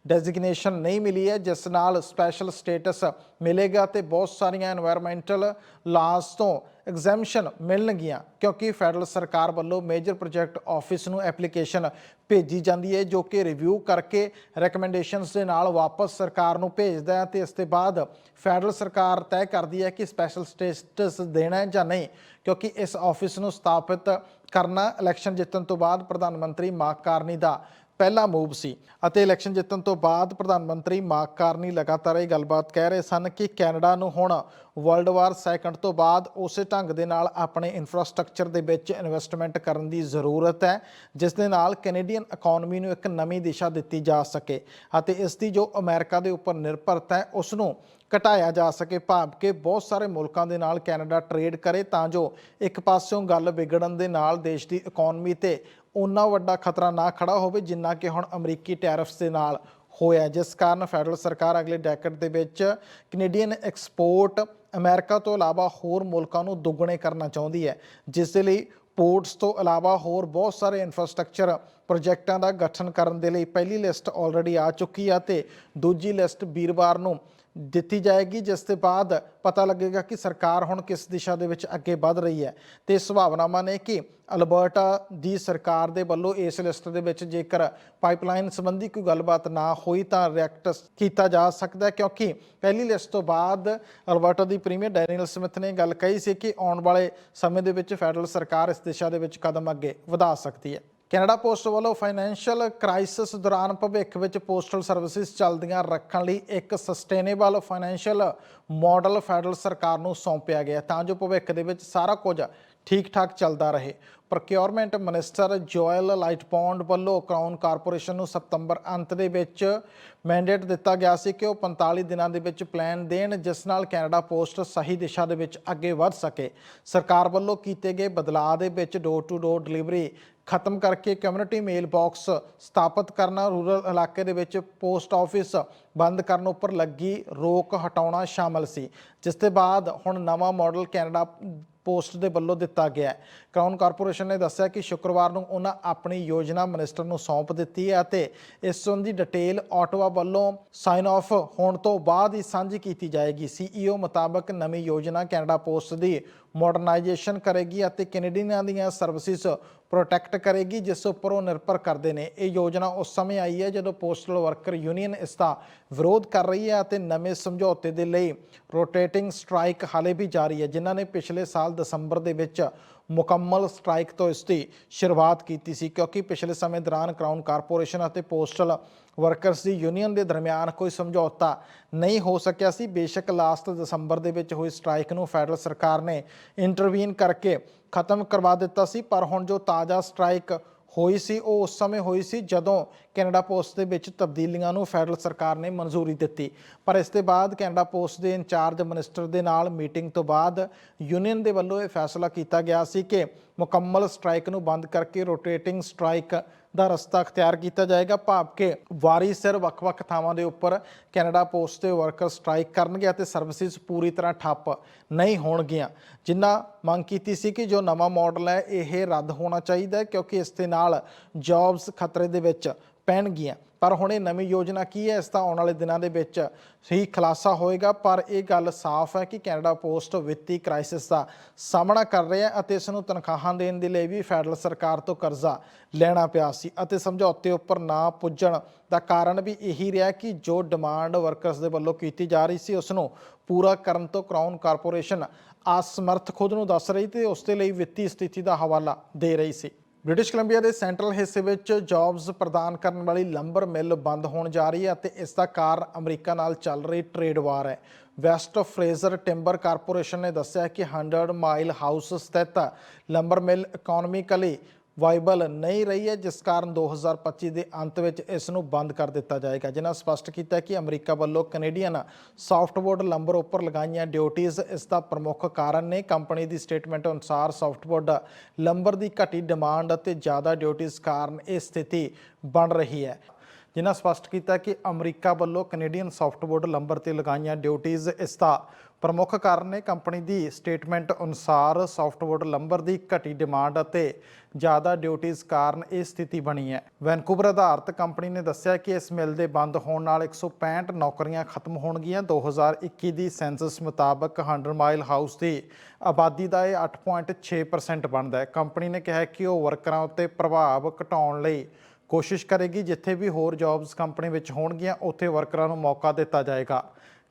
ਡੈਜ਼ਿਗਨੇਸ਼ਨ ਨਹੀਂ ਮਿਲੀ ਹੈ, ਜਿਸ ਨਾਲ ਸਪੈਸ਼ਲ ਸਟੇਟਸ ਮਿਲੇਗਾ ਤੇ ਬਹੁਤ ਸਾਰੀਆਂ এনवायरमेंटल ਲਾਸ ਤੋਂ ਐਗਜ਼ੈਂਪਸ਼ਨ ਮਿਲਣਗੀਆਂ, ਕਿਉਂਕਿ ਫੈਡਰਲ ਸਰਕਾਰ ਵੱਲੋਂ ਮੇਜਰ ਪ੍ਰੋਜੈਕਟ ਆਫਿਸ ਨੂੰ ਐਪਲੀਕੇਸ਼ਨ ਭੇਜੀ ਜਾਂਦੀ ਹੈ, ਜੋ ਕਿ ਰਿਵਿਊ ਕਰਕੇ ਰეკਮੈਂਡੇਸ਼ਨਸ ਦੇ ਨਾਲ ਵਾਪਸ ਸਰਕਾਰ ਨੂੰ ਭੇਜਦਾ ਹੈ ਤੇ ਇਸ ਤੋਂ ਬਾਅਦ ਫੈਡਰਲ ਸਰਕਾਰ ਤੈਅ ਕਰਦੀ ਹੈ ਕਿ ਸਪੈਸ਼ਲ ਸਟੇਟਸ ਦੇਣਾ ਹੈ ਜਾਂ ਨਹੀਂ, ਕਿਉਂਕਿ ਇਸ ਆਫਿਸ ਨੂੰ ਸਥਾਪਿਤ ਕਰਨਾ ਇਲੈਕਸ਼ਨ ਜਿੱਤਣ ਤੋਂ ਬਾਅਦ ਪ੍ਰਧਾਨ ਮੰਤਰੀ ਮਾਰਕ ਕਾਰਨੀ ਦਾ ਪਹਿਲਾ ਮੂਵ ਸੀ ਅਤੇ ਇਲੈਕਸ਼ਨ ਜਿੱਤਣ ਤੋਂ ਬਾਅਦ ਪ੍ਰਧਾਨ ਮੰਤਰੀ ਮਾਰਕ ਕਾਰਨੀ ਲਗਾਤਾਰ ਇਹ ਗੱਲਬਾਤ ਕਹਿ ਰਹੇ ਸਨ ਕਿ ਕੈਨੇਡਾ ਨੂੰ ਹੁਣ ਵਰਲਡ ਵਾਰ ਸੈਕੰਡ ਤੋਂ ਬਾਅਦ ਉਸੇ ਢੰਗ ਦੇ ਨਾਲ ਆਪਣੇ ਇਨਫਰਾਸਟ੍ਰਕਚਰ ਦੇ ਵਿੱਚ ਇਨਵੈਸਟਮੈਂਟ ਕਰਨ ਦੀ ਜ਼ਰੂਰਤ ਹੈ, ਜਿਸ ਦੇ ਨਾਲ ਕੈਨੇਡੀਅਨ ਇਕਨੋਮੀ ਨੂੰ ਇੱਕ ਨਵੀਂ ਦਿਸ਼ਾ ਦਿੱਤੀ ਜਾ ਸਕੇ ਅਤੇ ਇਸ ਦੀ ਜੋ ਅਮਰੀਕਾ ਦੇ ਉੱਪਰ ਨਿਰਭਰਤਾ ਹੈ, ਉਸ ਨੂੰ ਘਟਾਇਆ ਜਾ ਸਕੇ। ਭਾਵ ਕਿ ਬਹੁਤ ਸਾਰੇ ਮੁਲਕਾਂ ਦੇ ਨਾਲ ਕੈਨੇਡਾ ਟਰੇਡ ਕਰੇ ਤਾਂ ਜੋ ਇੱਕ ਪਾਸਿਓਂ ਗੱਲ ਵਿਗੜਨ ਦੇ ਨਾਲ ਦੇਸ਼ ਦੀ ਇਕਨੋਮੀ ਤੇ ਉਨਾ ਵੱਡਾ ਖਤਰਾ ਨਾ ਖੜਾ ਹੋਵੇ ਜਿੰਨਾ ਕਿ ਹੁਣ ਅਮਰੀਕੀ ਟੈਰਿਫਸ ਦੇ ਨਾਲ ਹੋਇਆ ਜਿਸ ਕਾਰਨ ਫੈਡਰਲ ਸਰਕਾਰ ਅਗਲੇ ਡੈਕਟ ਦੇ ਵਿੱਚ ਕੈਨੇਡੀਅਨ ਐਕਸਪੋਰਟ ਅਮਰੀਕਾ ਤੋਂ ਇਲਾਵਾ ਹੋਰ ਮੁਲਕਾਂ ਨੂੰ ਦੁੱਗਣੇ ਕਰਨਾ ਚਾਹੁੰਦੀ ਹੈ। ਜਿਸ ਦੇ ਲਈ ਪੋਰਟਸ ਤੋਂ ਇਲਾਵਾ ਹੋਰ ਬਹੁਤ ਸਾਰੇ ਇਨਫਰਾਸਟ੍ਰਕਚਰ ਪ੍ਰੋਜੈਕਟਾਂ ਦਾ ਗਠਨ ਕਰਨ ਦੇ ਲਈ ਪਹਿਲੀ ਲਿਸਟ ਆਲਰੇਡੀ ਆ ਚੁੱਕੀ ਆ ਤੇ ਦੂਜੀ ਲਿਸਟ ਵੀਰਵਾਰ ਨੂੰ ਦਿੱਤੀ ਜਾਏਗੀ, ਜਿਸ ਦੇ ਬਾਅਦ ਪਤਾ ਲੱਗੇਗਾ ਕਿ ਸਰਕਾਰ ਹੁਣ ਕਿਸ ਦਿਸ਼ਾ ਦੇ ਵਿੱਚ ਅੱਗੇ ਵਧ ਰਹੀ ਹੈ। ਤੇ ਸੰਭਾਵਨਾਵਾਂ ਨੇ ਕਿ ਅਲਬਰਟਾ ਦੀ ਸਰਕਾਰ ਦੇ ਵੱਲੋਂ ਇਸ ਲਿਸਟ ਦੇ ਵਿੱਚ ਜੇਕਰ ਪਾਈਪਲਾਈਨ ਸੰਬੰਧੀ ਕੋਈ ਗੱਲਬਾਤ ਨਾ ਹੋਈ ਤਾਂ ਰਿਐਕਟ ਕੀਤਾ ਜਾ ਸਕਦਾ ਹੈ, ਕਿਉਂਕਿ ਪਹਿਲੀ ਲਿਸਟ ਤੋਂ ਬਾਅਦ ਅਲਬਰਟਾ ਦੀ ਪ੍ਰੀਮੀਅਰ ਡੈਨੀਅਲ ਸਮਿਥ ਨੇ ਗੱਲ ਕਹੀ ਸੀ ਕਿ ਆਉਣ ਵਾਲੇ ਸਮੇਂ ਦੇ ਵਿੱਚ ਫੈਡਰਲ ਸਰਕਾਰ ਇਸ ਦਿਸ਼ਾ ਦੇ ਵਿੱਚ ਕਦਮ ਅੱਗੇ ਵਧਾ ਸਕਦੀ ਹੈ। ਕੈਨੇਡਾ ਪੋਸਟ ਵੱਲੋਂ ਫਾਈਨੈਂਸ਼ੀਅਲ ਕ੍ਰਾਈਸਿਸ ਦੌਰਾਨ ਭਵਿੱਖ ਵਿੱਚ ਪੋਸਟਲ ਸਰਵਿਸਿਜ਼ ਚੱਲਦੀਆਂ ਰੱਖਣ ਲਈ ਇੱਕ ਸਸਟੇਨੇਬਲ ਫਾਈਨੈਂਸ਼ੀਅਲ ਮਾਡਲ ਫੈਡਰਲ ਸਰਕਾਰ ਨੂੰ ਸੌਂਪਿਆ ਗਿਆ ਤਾਂ ਜੋ ਭਵਿੱਖ ਦੇ ਵਿੱਚ ਸਾਰਾ ਕੁਝ ਠੀਕ ਠਾਕ ਚੱਲਦਾ ਰਹੇ। ਪ੍ਰੋਕਿਉਰਮੈਂਟ ਮਿਨਿਸਟਰ ਜੋਇਲ ਲਾਈਟਪੌਂਡ ਵੱਲੋਂ ਕਰਾਊਨ ਕਾਰਪੋਰੇਸ਼ਨ ਨੂੰ ਸਤੰਬਰ ਅੰਤ ਦੇ ਵਿੱਚ ਮੈਂਡੇਟ ਦਿੱਤਾ ਗਿਆ ਸੀ ਕਿ ਉਹ 45 ਦਿਨਾਂ ਦੇ ਵਿੱਚ ਪਲਾਨ ਦੇਣ, ਜਿਸ ਨਾਲ ਕੈਨੇਡਾ ਪੋਸਟ ਸਹੀ ਦਿਸ਼ਾ ਦੇ ਵਿੱਚ ਅੱਗੇ ਵਧ ਸਕੇ। ਸਰਕਾਰ ਵੱਲੋਂ ਕੀਤੇ ਗਏ ਬਦਲਾਅ ਦੇ ਵਿੱਚ ਡੋਰ ਟੂ ਡੋਰ ਡਿਲੀਵਰੀ ਖਤਮ ਕਰਕੇ ਕਮਿਊਨਿਟੀ ਮੇਲ ਬਾਕਸ ਸਥਾਪਿਤ ਕਰਨਾ, ਰੂਰਲ ਇਲਾਕੇ ਦੇ ਵਿੱਚ ਪੋਸਟ ਆਫਿਸ ਬੰਦ ਕਰਨ ਉੱਪਰ ਲੱਗੀ ਰੋਕ ਹਟਾਉਣਾ ਸ਼ਾਮਲ ਸੀ। ਜਿਸ ਦੇ ਬਾਅਦ ਹੁਣ ਨਵਾਂ ਮਾਡਲ ਕੈਨੇਡਾ ਪੋਸਟ ਦੇ ਵੱਲੋਂ ਦਿੱਤਾ ਗਿਆ ਕਰਾਊਨ ਕਾਰਪੋਰੇਸ਼ਨ ਨੇ ਦੱਸਿਆ ਕਿ ਸ਼ੁੱਕਰਵਾਰ ਨੂੰ ਉਹਨਾਂ ਆਪਣੀ ਯੋਜਨਾ ਮਿਨਿਸਟਰ ਨੂੰ ਸੌਂਪ ਦਿੱਤੀ ਹੈ ਅਤੇ ਇਸ ਸੰਬੰਧੀ ਡਿਟੇਲ ਆਟੋਵਾ ਵੱਲੋਂ ਸਾਈਨ ਆਫ ਹੋਣ ਤੋਂ ਬਾਅਦ ਹੀ ਸਾਂਝੀ ਕੀਤੀ ਜਾਏਗੀ। ਸੀਈਓ ਮੁਤਾਬਕ ਨਵੀਂ ਯੋਜਨਾ ਕੈਨੇਡਾ ਪੋਸਟ ਦੀ ਮਾਡਰਨਾਈਜੇਸ਼ਨ ਕਰੇਗੀ ਅਤੇ ਕੈਨੇਡੀਅਨਾਂ ਦੀਆਂ ਸਰਵਿਸਿਜ਼ ਪ੍ਰੋਟੈਕਟ ਕਰੇਗੀ, ਜਿਸ ਉੱਪਰ ਉਹ ਨਿਰਭਰ ਕਰਦੇ ਨੇ। ਇਹ ਯੋਜਨਾ ਉਸ ਸਮੇਂ ਆਈ ਹੈ ਜਦੋਂ ਪੋਸਟਲ ਵਰਕਰ ਯੂਨੀਅਨ ਇਸ ਦਾ ਵਿਰੋਧ ਕਰ ਰਹੀ ਹੈ ਅਤੇ ਨਵੇਂ ਸਮਝੌਤੇ ਦੇ ਲਈ ਰੋਟੇਟਿੰਗ ਸਟ੍ਰਾਈਕ ਹਾਲੇ ਵੀ ਜਾਰੀ ਹੈ, ਜਿਨ੍ਹਾਂ ਨੇ ਪਿਛਲੇ ਸਾਲ ਦਸੰਬਰ ਦੇ ਵਿੱਚ ਮੁਕੰਮਲ ਸਟ੍ਰਾਈਕ ਤੋਂ ਇਸ ਦੀ ਸ਼ੁਰੂਆਤ ਕੀਤੀ ਸੀ, ਕਿਉਂਕਿ ਪਿਛਲੇ ਸਮੇਂ ਦੌਰਾਨ ਕਰਾਊਨ ਕਾਰਪੋਰੇਸ਼ਨ ਅਤੇ ਪੋਸਟਲ ਵਰਕਰਸ ਦੀ ਯੂਨੀਅਨ ਦੇ ਦਰਮਿਆਨ ਕੋਈ ਸਮਝੌਤਾ ਨਹੀਂ ਹੋ ਸਕਿਆ ਸੀ। ਬੇਸ਼ੱਕ ਲਾਸਟ ਦਸੰਬਰ ਦੇ ਵਿੱਚ ਹੋਈ ਸਟ੍ਰਾਈਕ ਨੂੰ ਫੈਡਰਲ ਸਰਕਾਰ ਨੇ ਇੰਟਰਵੀਨ ਕਰਕੇ ਖਤਮ ਕਰਵਾ ਦਿੱਤਾ ਸੀ, ਪਰ ਹੁਣ ਜੋ ਤਾਜ਼ਾ ਸਟ੍ਰਾਈਕ ਹੋਈ ਸੀ, ਉਹ ਉਸ ਸਮੇਂ ਹੋਈ ਸੀ ਜਦੋਂ ਕੈਨੇਡਾ ਪੋਸਟ ਦੇ ਵਿੱਚ ਤਬਦੀਲੀਆਂ ਨੂੰ ਫੈਡਰਲ ਸਰਕਾਰ ਨੇ ਮਨਜ਼ੂਰੀ ਦਿੱਤੀ। ਪਰ ਇਸ ਦੇ ਬਾਅਦ ਕੈਨੇਡਾ ਪੋਸਟ ਦੇ ਇੰਚਾਰਜ ਮਿਨਿਸਟਰ ਦੇ ਨਾਲ ਮੀਟਿੰਗ ਤੋਂ ਬਾਅਦ ਯੂਨੀਅਨ ਦੇ ਵੱਲੋਂ ਇਹ ਫੈਸਲਾ ਕੀਤਾ ਗਿਆ ਸੀ ਕਿ ਮੁਕੰਮਲ ਸਟ੍ਰਾਈਕ ਨੂੰ ਬੰਦ ਕਰਕੇ ਰੋਟੇਟਿੰਗ ਸਟ੍ਰਾਈਕ ਦਾ ਰਸਤਾ ਅਖਤਿਆਰ ਕੀਤਾ ਜਾਏਗਾ। ਭਾਵ ਕਿ ਵਾਰੀ ਸਿਰ ਵੱਖ-ਵੱਖ ਥਾਵਾਂ ਦੇ ਉੱਪਰ ਕੈਨੇਡਾ ਪੋਸਟ 'ਤੇ ਵਰਕਰ ਸਟ੍ਰਾਈਕ ਕਰਨਗੇ ਅਤੇ ਸਰਵਿਸਿਜ਼ ਪੂਰੀ ਤਰ੍ਹਾਂ ਠੱਪ ਨਹੀਂ ਹੋਣਗੀਆਂ। ਜਿੰਨਾ ਮੰਗ ਕੀਤੀ ਸੀ ਕਿ ਜੋ ਨਵਾਂ ਮਾਡਲ ਹੈ, ਇਹ ਰੱਦ ਹੋਣਾ ਚਾਹੀਦਾ ਹੈ, ਕਿਉਂਕਿ ਇਸ ਦੇ ਨਾਲ ਜੌਬਸ ਖਤਰੇ ਦੇ ਵਿੱਚ ਪੈਣਗੀਆਂ। ਪਰ ਹੁਣ ਇਹ ਨਵੀਂ ਯੋਜਨਾ ਕੀ ਹੈ, ਇਸ ਦਾ ਆਉਣ ਵਾਲੇ ਦਿਨਾਂ ਦੇ ਵਿੱਚ ਹੀ ਖੁਲਾਸਾ ਹੋਏਗਾ। ਪਰ ਇਹ ਗੱਲ ਸਾਫ਼ ਹੈ ਕਿ ਕੈਨੇਡਾ ਪੋਸਟ ਵਿੱਤੀ ਕ੍ਰਾਈਸਿਸ ਦਾ ਸਾਹਮਣਾ ਕਰ ਰਿਹਾ ਹੈ ਅਤੇ ਇਸ ਨੂੰ ਤਨਖਾਹਾਂ ਦੇਣ ਦੇ ਲਈ ਵੀ ਫੈਡਰਲ ਸਰਕਾਰ ਤੋਂ ਕਰਜ਼ਾ ਲੈਣਾ ਪਿਆ ਸੀ। ਅਤੇ ਸਮਝੌਤੇ ਉੱਪਰ ਨਾ ਪੁੱਜਣ ਦਾ ਕਾਰਨ ਵੀ ਇਹੀ ਰਿਹਾ ਕਿ ਜੋ ਡਿਮਾਂਡ ਵਰਕਰਸ ਦੇ ਵੱਲੋਂ ਕੀਤੀ ਜਾ ਰਹੀ ਸੀ, ਉਸ ਨੂੰ ਪੂਰਾ ਕਰਨ ਤੋਂ ਕਰਾਊਨ ਕਾਰਪੋਰੇਸ਼ਨ ਅਸਮਰਥ ਖੁਦ ਨੂੰ ਦੱਸ ਰਹੀ ਤੇ ਉਸ ਦੇ ਲਈ ਵਿੱਤੀ ਸਥਿਤੀ ਦਾ ਹਵਾਲਾ ਦੇ ਰਹੀ ਸੀ। ਬ੍ਰਿਟਿਸ਼ ਕੋਲੰਬੀਆ ਦੇ ਸੈਂਟਰਲ ਹਿੱਸੇ ਵਿੱਚ ਜੌਬਸ ਪ੍ਰਦਾਨ ਕਰਨ ਵਾਲੀ ਲੰਬਰ ਮਿੱਲ ਬੰਦ ਹੋਣ ਜਾ ਰਹੀ ਹੈ ਅਤੇ ਇਸ ਦਾ ਕਾਰਨ ਅਮਰੀਕਾ ਨਾਲ ਚੱਲ ਰਹੀ ਟ੍ਰੇਡ ਵਾਰ ਹੈ। ਵੈਸਟ ਫਰੇਜ਼ਰ ਟਿੰਬਰ ਕਾਰਪੋਰੇਸ਼ਨ ਨੇ ਦੱਸਿਆ ਕਿ 100 ਮਾਈਲ ਹਾਊਸ ਸਥਿਤ ਲੰਬਰ ਮਿੱਲ ਇਕਨੋਮਿਕਲੀ ਵਾਈਬਲ ਨਹੀਂ ਰਹੀ ਹੈ, ਜਿਸ ਕਾਰਨ 2025 ਦੇ ਅੰਤ ਵਿੱਚ ਇਸ ਨੂੰ ਬੰਦ ਕਰ ਦਿੱਤਾ ਜਾਏਗਾ। ਜਿਨ੍ਹਾਂ ਸਪਸ਼ਟ ਕੀਤਾ ਕਿ ਅਮਰੀਕਾ ਵੱਲੋਂ ਕੈਨੇਡੀਅਨ ਸਾਫਟਵੁੱਡ ਲੰਬਰ ਉੱਪਰ ਲਗਾਈਆਂ ਡਿਊਟੀਆਂ ਇਸ ਦਾ ਪ੍ਰਮੁੱਖ ਕਾਰਨ ਨੇ। ਕੰਪਨੀ ਦੀ ਸਟੇਟਮੈਂਟ ਅਨੁਸਾਰ ਸਾਫਟਵੁੱਡ ਲੰਬਰ ਦੀ ਘਟੀ ਡਿਮਾਂਡ ਅਤੇ ਜ਼ਿਆਦਾ ਡਿਊਟੀਆਂ ਕਾਰਨ ਇਹ ਸਥਿਤੀ ਬਣ ਰਹੀ ਹੈ। ਜਿਨ੍ਹਾਂ ਸਪਸ਼ਟ ਕੀਤਾ ਕਿ ਅਮਰੀਕਾ ਵੱਲੋਂ ਕੈਨੇਡੀਅਨ ਸਾਫਟਵੁੱਡ ਲੰਬਰ ਤੇ ਲਗਾਈਆਂ ਡਿਊਟੀਆਂ ਇਸ ਦਾ ਪ੍ਰਮੁੱਖ ਕਾਰਨ ਨੇ ਕੰਪਨੀ ਦੀ ਸਟੇਟਮੈਂਟ ਅਨੁਸਾਰ ਸਾਫਟਵੁੱਡ ਲੰਬਰ ਦੀ ਘਟੀ ਡਿਮਾਂਡ ਅਤੇ ਜ਼ਿਆਦਾ ਡਿਊਟੀਆਂ ਕਾਰਨ ਇਹ ਸਥਿਤੀ ਬਣੀ ਹੈ। ਵੈਨਕੂਵਰ ਆਧਾਰਿਤ ਕੰਪਨੀ ਨੇ ਦੱਸਿਆ ਕਿ ਇਸ ਮਿਲ ਦੇ ਬੰਦ ਹੋਣ ਨਾਲ 165 ਨੌਕਰੀਆਂ ਖਤਮ ਹੋਣਗੀਆਂ। 2021 ਦੀ ਸੈਂਸਸ ਮੁਤਾਬਕ 100 ਮਾਈਲ ਹਾਊਸ ਦੀ ਆਬਾਦੀ ਦਾ ਇਹ 8.6% ਬਣਦਾ ਹੈ। ਕੰਪਨੀ ਨੇ ਕਿਹਾ ਕਿ ਉਹ ਵਰਕਰਾਂ ਉੱਤੇ ਪ੍ਰਭਾਵ ਘਟਾਉਣ ਲਈ ਕੋਸ਼ਿਸ਼ ਕਰੇਗੀ, ਜਿੱਥੇ ਵੀ ਹੋਰ ਜੌਬਸ ਕੰਪਨੀ ਵਿੱਚ ਹੋਣਗੀਆਂ, ਉੱਥੇ ਵਰਕਰਾਂ ਨੂੰ ਮੌਕਾ ਦਿੱਤਾ ਜਾਏਗਾ।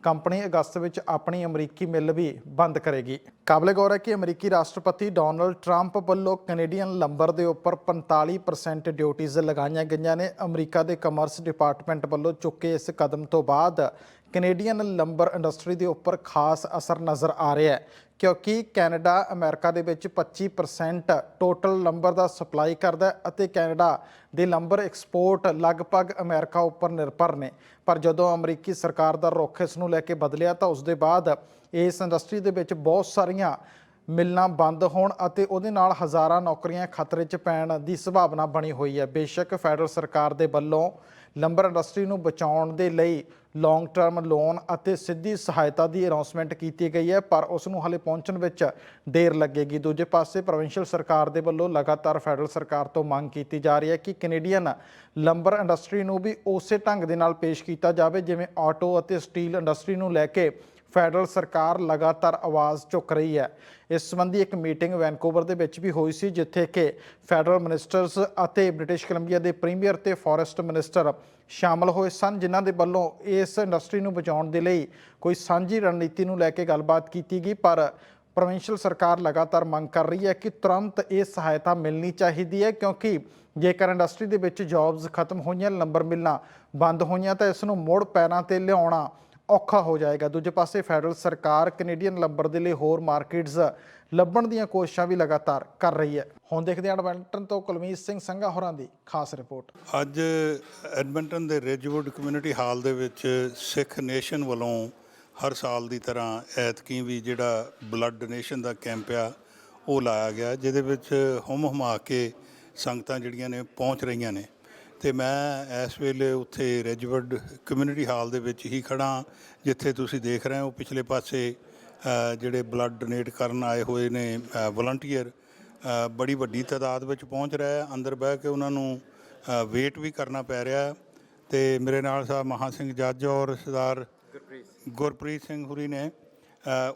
ਕੰਪਨੀ ਅਗਸਤ ਵਿੱਚ ਆਪਣੀ ਅਮਰੀਕੀ ਮਿੱਲ ਵੀ ਬੰਦ ਕਰੇਗੀ। ਕਾਬਲੇ ਗੌਰ ਹੈ ਕਿ ਅਮਰੀਕੀ ਰਾਸ਼ਟਰਪਤੀ ਡੋਨਲਡ ਟਰੰਪ ਵੱਲੋਂ ਕੈਨੇਡੀਅਨ ਲੰਬਰ ਦੇ ਉੱਪਰ 45% ਡਿਊਟੀਆਂ ਲਗਾਈਆਂ ਗਈਆਂ ਨੇ। ਅਮਰੀਕਾ ਦੇ ਕਮਰਸ ਡਿਪਾਰਟਮੈਂਟ ਵੱਲੋਂ ਚੁੱਕੇ ਇਸ ਕਦਮ ਤੋਂ ਬਾਅਦ ਕੈਨੇਡੀਅਨ ਲੰਬਰ ਇੰਡਸਟਰੀ ਦੇ ਉੱਪਰ ਖਾਸ ਅਸਰ ਨਜ਼ਰ ਆ ਰਿਹਾ ਹੈ। ਕਿਉਂਕਿ ਕੈਨੇਡਾ ਅਮਰੀਕਾ ਦੇ ਵਿੱਚ 25% ਟੋਟਲ ਲੰਬਰ ਦਾ ਸਪਲਾਈ ਕਰਦਾ ਅਤੇ ਕੈਨੇਡਾ ਦੇ ਲੰਬਰ ਐਕਸਪੋਰਟ ਲਗਭਗ ਅਮਰੀਕਾ ਉੱਪਰ ਨਿਰਭਰ ਨੇ। ਪਰ ਜਦੋਂ ਅਮਰੀਕੀ ਸਰਕਾਰ ਦਾ ਰੁਖ ਇਸ ਨੂੰ ਲੈ ਕੇ ਬਦਲਿਆ ਤਾਂ ਉਸ ਦੇ ਬਾਅਦ ਇਸ ਇੰਡਸਟਰੀ ਦੇ ਵਿੱਚ ਬਹੁਤ ਸਾਰੀਆਂ ਮਿਲਣਾ ਬੰਦ ਹੋਣ ਅਤੇ ਉਹਦੇ ਨਾਲ ਹਜ਼ਾਰਾਂ ਨੌਕਰੀਆਂ ਖਤਰੇ 'ਚ ਪੈਣ ਦੀ ਸੰਭਾਵਨਾ ਬਣੀ ਹੋਈ ਹੈ। ਬੇਸ਼ੱਕ ਫੈਡਰਲ ਸਰਕਾਰ ਦੇ ਵੱਲੋਂ ਲੰਬਰ ਇੰਡਸਟਰੀ ਨੂੰ ਬਚਾਉਣ ਦੇ ਲਈ ਲੌਂਗ ਟਰਮ ਲੋਨ ਅਤੇ ਸਿੱਧੀ ਸਹਾਇਤਾ ਦੀ ਅਨਾਉਂਸਮੈਂਟ ਕੀਤੀ ਗਈ ਹੈ, ਪਰ ਉਸ ਨੂੰ ਹਾਲੇ ਪਹੁੰਚਣ ਵਿੱਚ ਦੇਰ ਲੱਗੇਗੀ। ਦੂਜੇ ਪਾਸੇ ਪ੍ਰੋਵਿੰਸ਼ੀਅਲ ਸਰਕਾਰ ਦੇ ਵੱਲੋਂ ਲਗਾਤਾਰ ਫੈਡਰਲ ਸਰਕਾਰ ਤੋਂ ਮੰਗ ਕੀਤੀ ਜਾ ਰਹੀ ਹੈ ਕਿ ਕੈਨੇਡੀਅਨ ਲੰਬਰ ਇੰਡਸਟਰੀ ਨੂੰ ਵੀ ਉਸੇ ਢੰਗ ਦੇ ਨਾਲ ਪੇਸ਼ ਕੀਤਾ ਜਾਵੇ, ਜਿਵੇਂ ਆਟੋ ਅਤੇ ਸਟੀਲ ਇੰਡਸਟਰੀ ਨੂੰ ਲੈ ਕੇ ਫੈਡਰਲ ਸਰਕਾਰ ਲਗਾਤਾਰ ਆਵਾਜ਼ ਚੁੱਕ ਰਹੀ ਹੈ। ਇਸ ਸੰਬੰਧੀ ਇੱਕ ਮੀਟਿੰਗ ਵੈਨਕੂਵਰ ਦੇ ਵਿੱਚ ਵੀ ਹੋਈ ਸੀ, ਜਿੱਥੇ ਕਿ ਫੈਡਰਲ ਮਿਨਿਸਟਰਸ ਅਤੇ ਬ੍ਰਿਟਿਸ਼ ਕੋਲੰਬੀਆ ਦੇ ਪ੍ਰੀਮੀਅਰ ਤੇ ਫੋਰੈਸਟ ਮਿਨਿਸਟਰ ਸ਼ਾਮਲ ਹੋਏ ਸਨ, ਜਿਨ੍ਹਾਂ ਦੇ ਵੱਲੋਂ ਇਸ ਇੰਡਸਟਰੀ ਨੂੰ ਬਚਾਉਣ ਦੇ ਲਈ ਕੋਈ ਸਾਂਝੀ ਰਣਨੀਤੀ ਨੂੰ ਲੈ ਕੇ ਗੱਲਬਾਤ ਕੀਤੀ ਗਈ। ਪਰ ਪ੍ਰੋਵਿੰਸ਼ੀਅਲ ਸਰਕਾਰ ਲਗਾਤਾਰ ਮੰਗ ਕਰ ਰਹੀ ਹੈ ਕਿ ਤੁਰੰਤ ਇਹ ਸਹਾਇਤਾ ਮਿਲਣੀ ਚਾਹੀਦੀ ਹੈ, ਕਿਉਂਕਿ ਜੇਕਰ ਇੰਡਸਟਰੀ ਦੇ ਵਿੱਚ ਜੌਬਸ ਖਤਮ ਹੋਈਆਂ ਨੰਬਰ ਮਿਲਣਾ ਬੰਦ ਹੋਈਆਂ, ਤਾਂ ਇਸ ਨੂੰ ਮੁੜ ਪੈਰਾਂ ਤੇ ਲਿਆਉਣਾ ਔਖਾ ਹੋ ਜਾਏਗਾ। ਦੂਜੇ ਪਾਸੇ ਫੈਡਰਲ ਸਰਕਾਰ ਕੈਨੇਡੀਅਨ ਲੰਬਰ ਦੇ ਲਈ ਹੋਰ ਮਾਰਕੀਟਸ ਲੱਭਣ ਦੀਆਂ ਕੋਸ਼ਿਸ਼ਾਂ ਵੀ ਲਗਾਤਾਰ ਕਰ ਰਹੀ ਹੈ। ਹੁਣ ਦੇਖਦੇ ਹਾਂ ਐਡਮਿੰਟਨ ਤੋਂ ਕੁਲਮੀਤ ਸਿੰਘ ਸੰਘਾ ਹੋਰਾਂ ਦੀ ਖਾਸ ਰਿਪੋਰਟ। ਅੱਜ ਐਡਮਿੰਟਨ ਦੇ ਰਿਜਵੁੱਡ ਕਮਿਊਨਿਟੀ ਹਾਲ ਦੇ ਵਿੱਚ ਸਿੱਖ ਨੇਸ਼ਨ ਵੱਲੋਂ ਹਰ ਸਾਲ ਦੀ ਤਰ੍ਹਾਂ ਐਤਕੀ ਵੀ ਜਿਹੜਾ ਬਲੱਡ ਡੋਨੇਸ਼ਨ ਦਾ ਕੈਂਪ ਆ, ਉਹ ਲਾਇਆ ਗਿਆ, ਜਿਹਦੇ ਵਿੱਚ ਹੁਮ ਹੁਮਾ ਕੇ ਸੰਗਤਾਂ ਜਿਹੜੀਆਂ ਨੇ ਪਹੁੰਚ ਰਹੀਆਂ ਨੇ। ਤੇ ਮੈਂ ਇਸ ਵੇਲੇ ਉੱਥੇ ਰਿਜਵੁੱਡ ਕਮਿਊਨਿਟੀ ਹਾਲ ਦੇ ਵਿੱਚ ਹੀ ਖੜਾ ਜਿੱਥੇ ਤੁਸੀਂ ਦੇਖ ਰਹੇ ਹੋ ਪਿਛਲੇ ਪਾਸੇ ਜਿਹੜੇ ਬਲੱਡ ਡੋਨੇਟ ਕਰਨ ਆਏ ਹੋਏ ਨੇ ਵਲੰਟੀਅਰ ਬੜੀ ਵੱਡੀ ਤਾਦਾਦ ਵਿੱਚ ਪਹੁੰਚ ਰਿਹਾ ਹੈ। ਅੰਦਰ ਬਹਿ ਕੇ ਉਹਨਾਂ ਨੂੰ ਵੇਟ ਵੀ ਕਰਨਾ ਪੈ ਰਿਹਾ ਤੇ ਮੇਰੇ ਨਾਲ ਸਾਹਿਬ ਮਹਾ ਸਿੰਘ ਜੱਜ ਔਰ ਸਰਦਾਰ ਗੁਰਪ੍ਰੀਤ ਸਿੰਘ। ਹੁਰੀ ਨੇ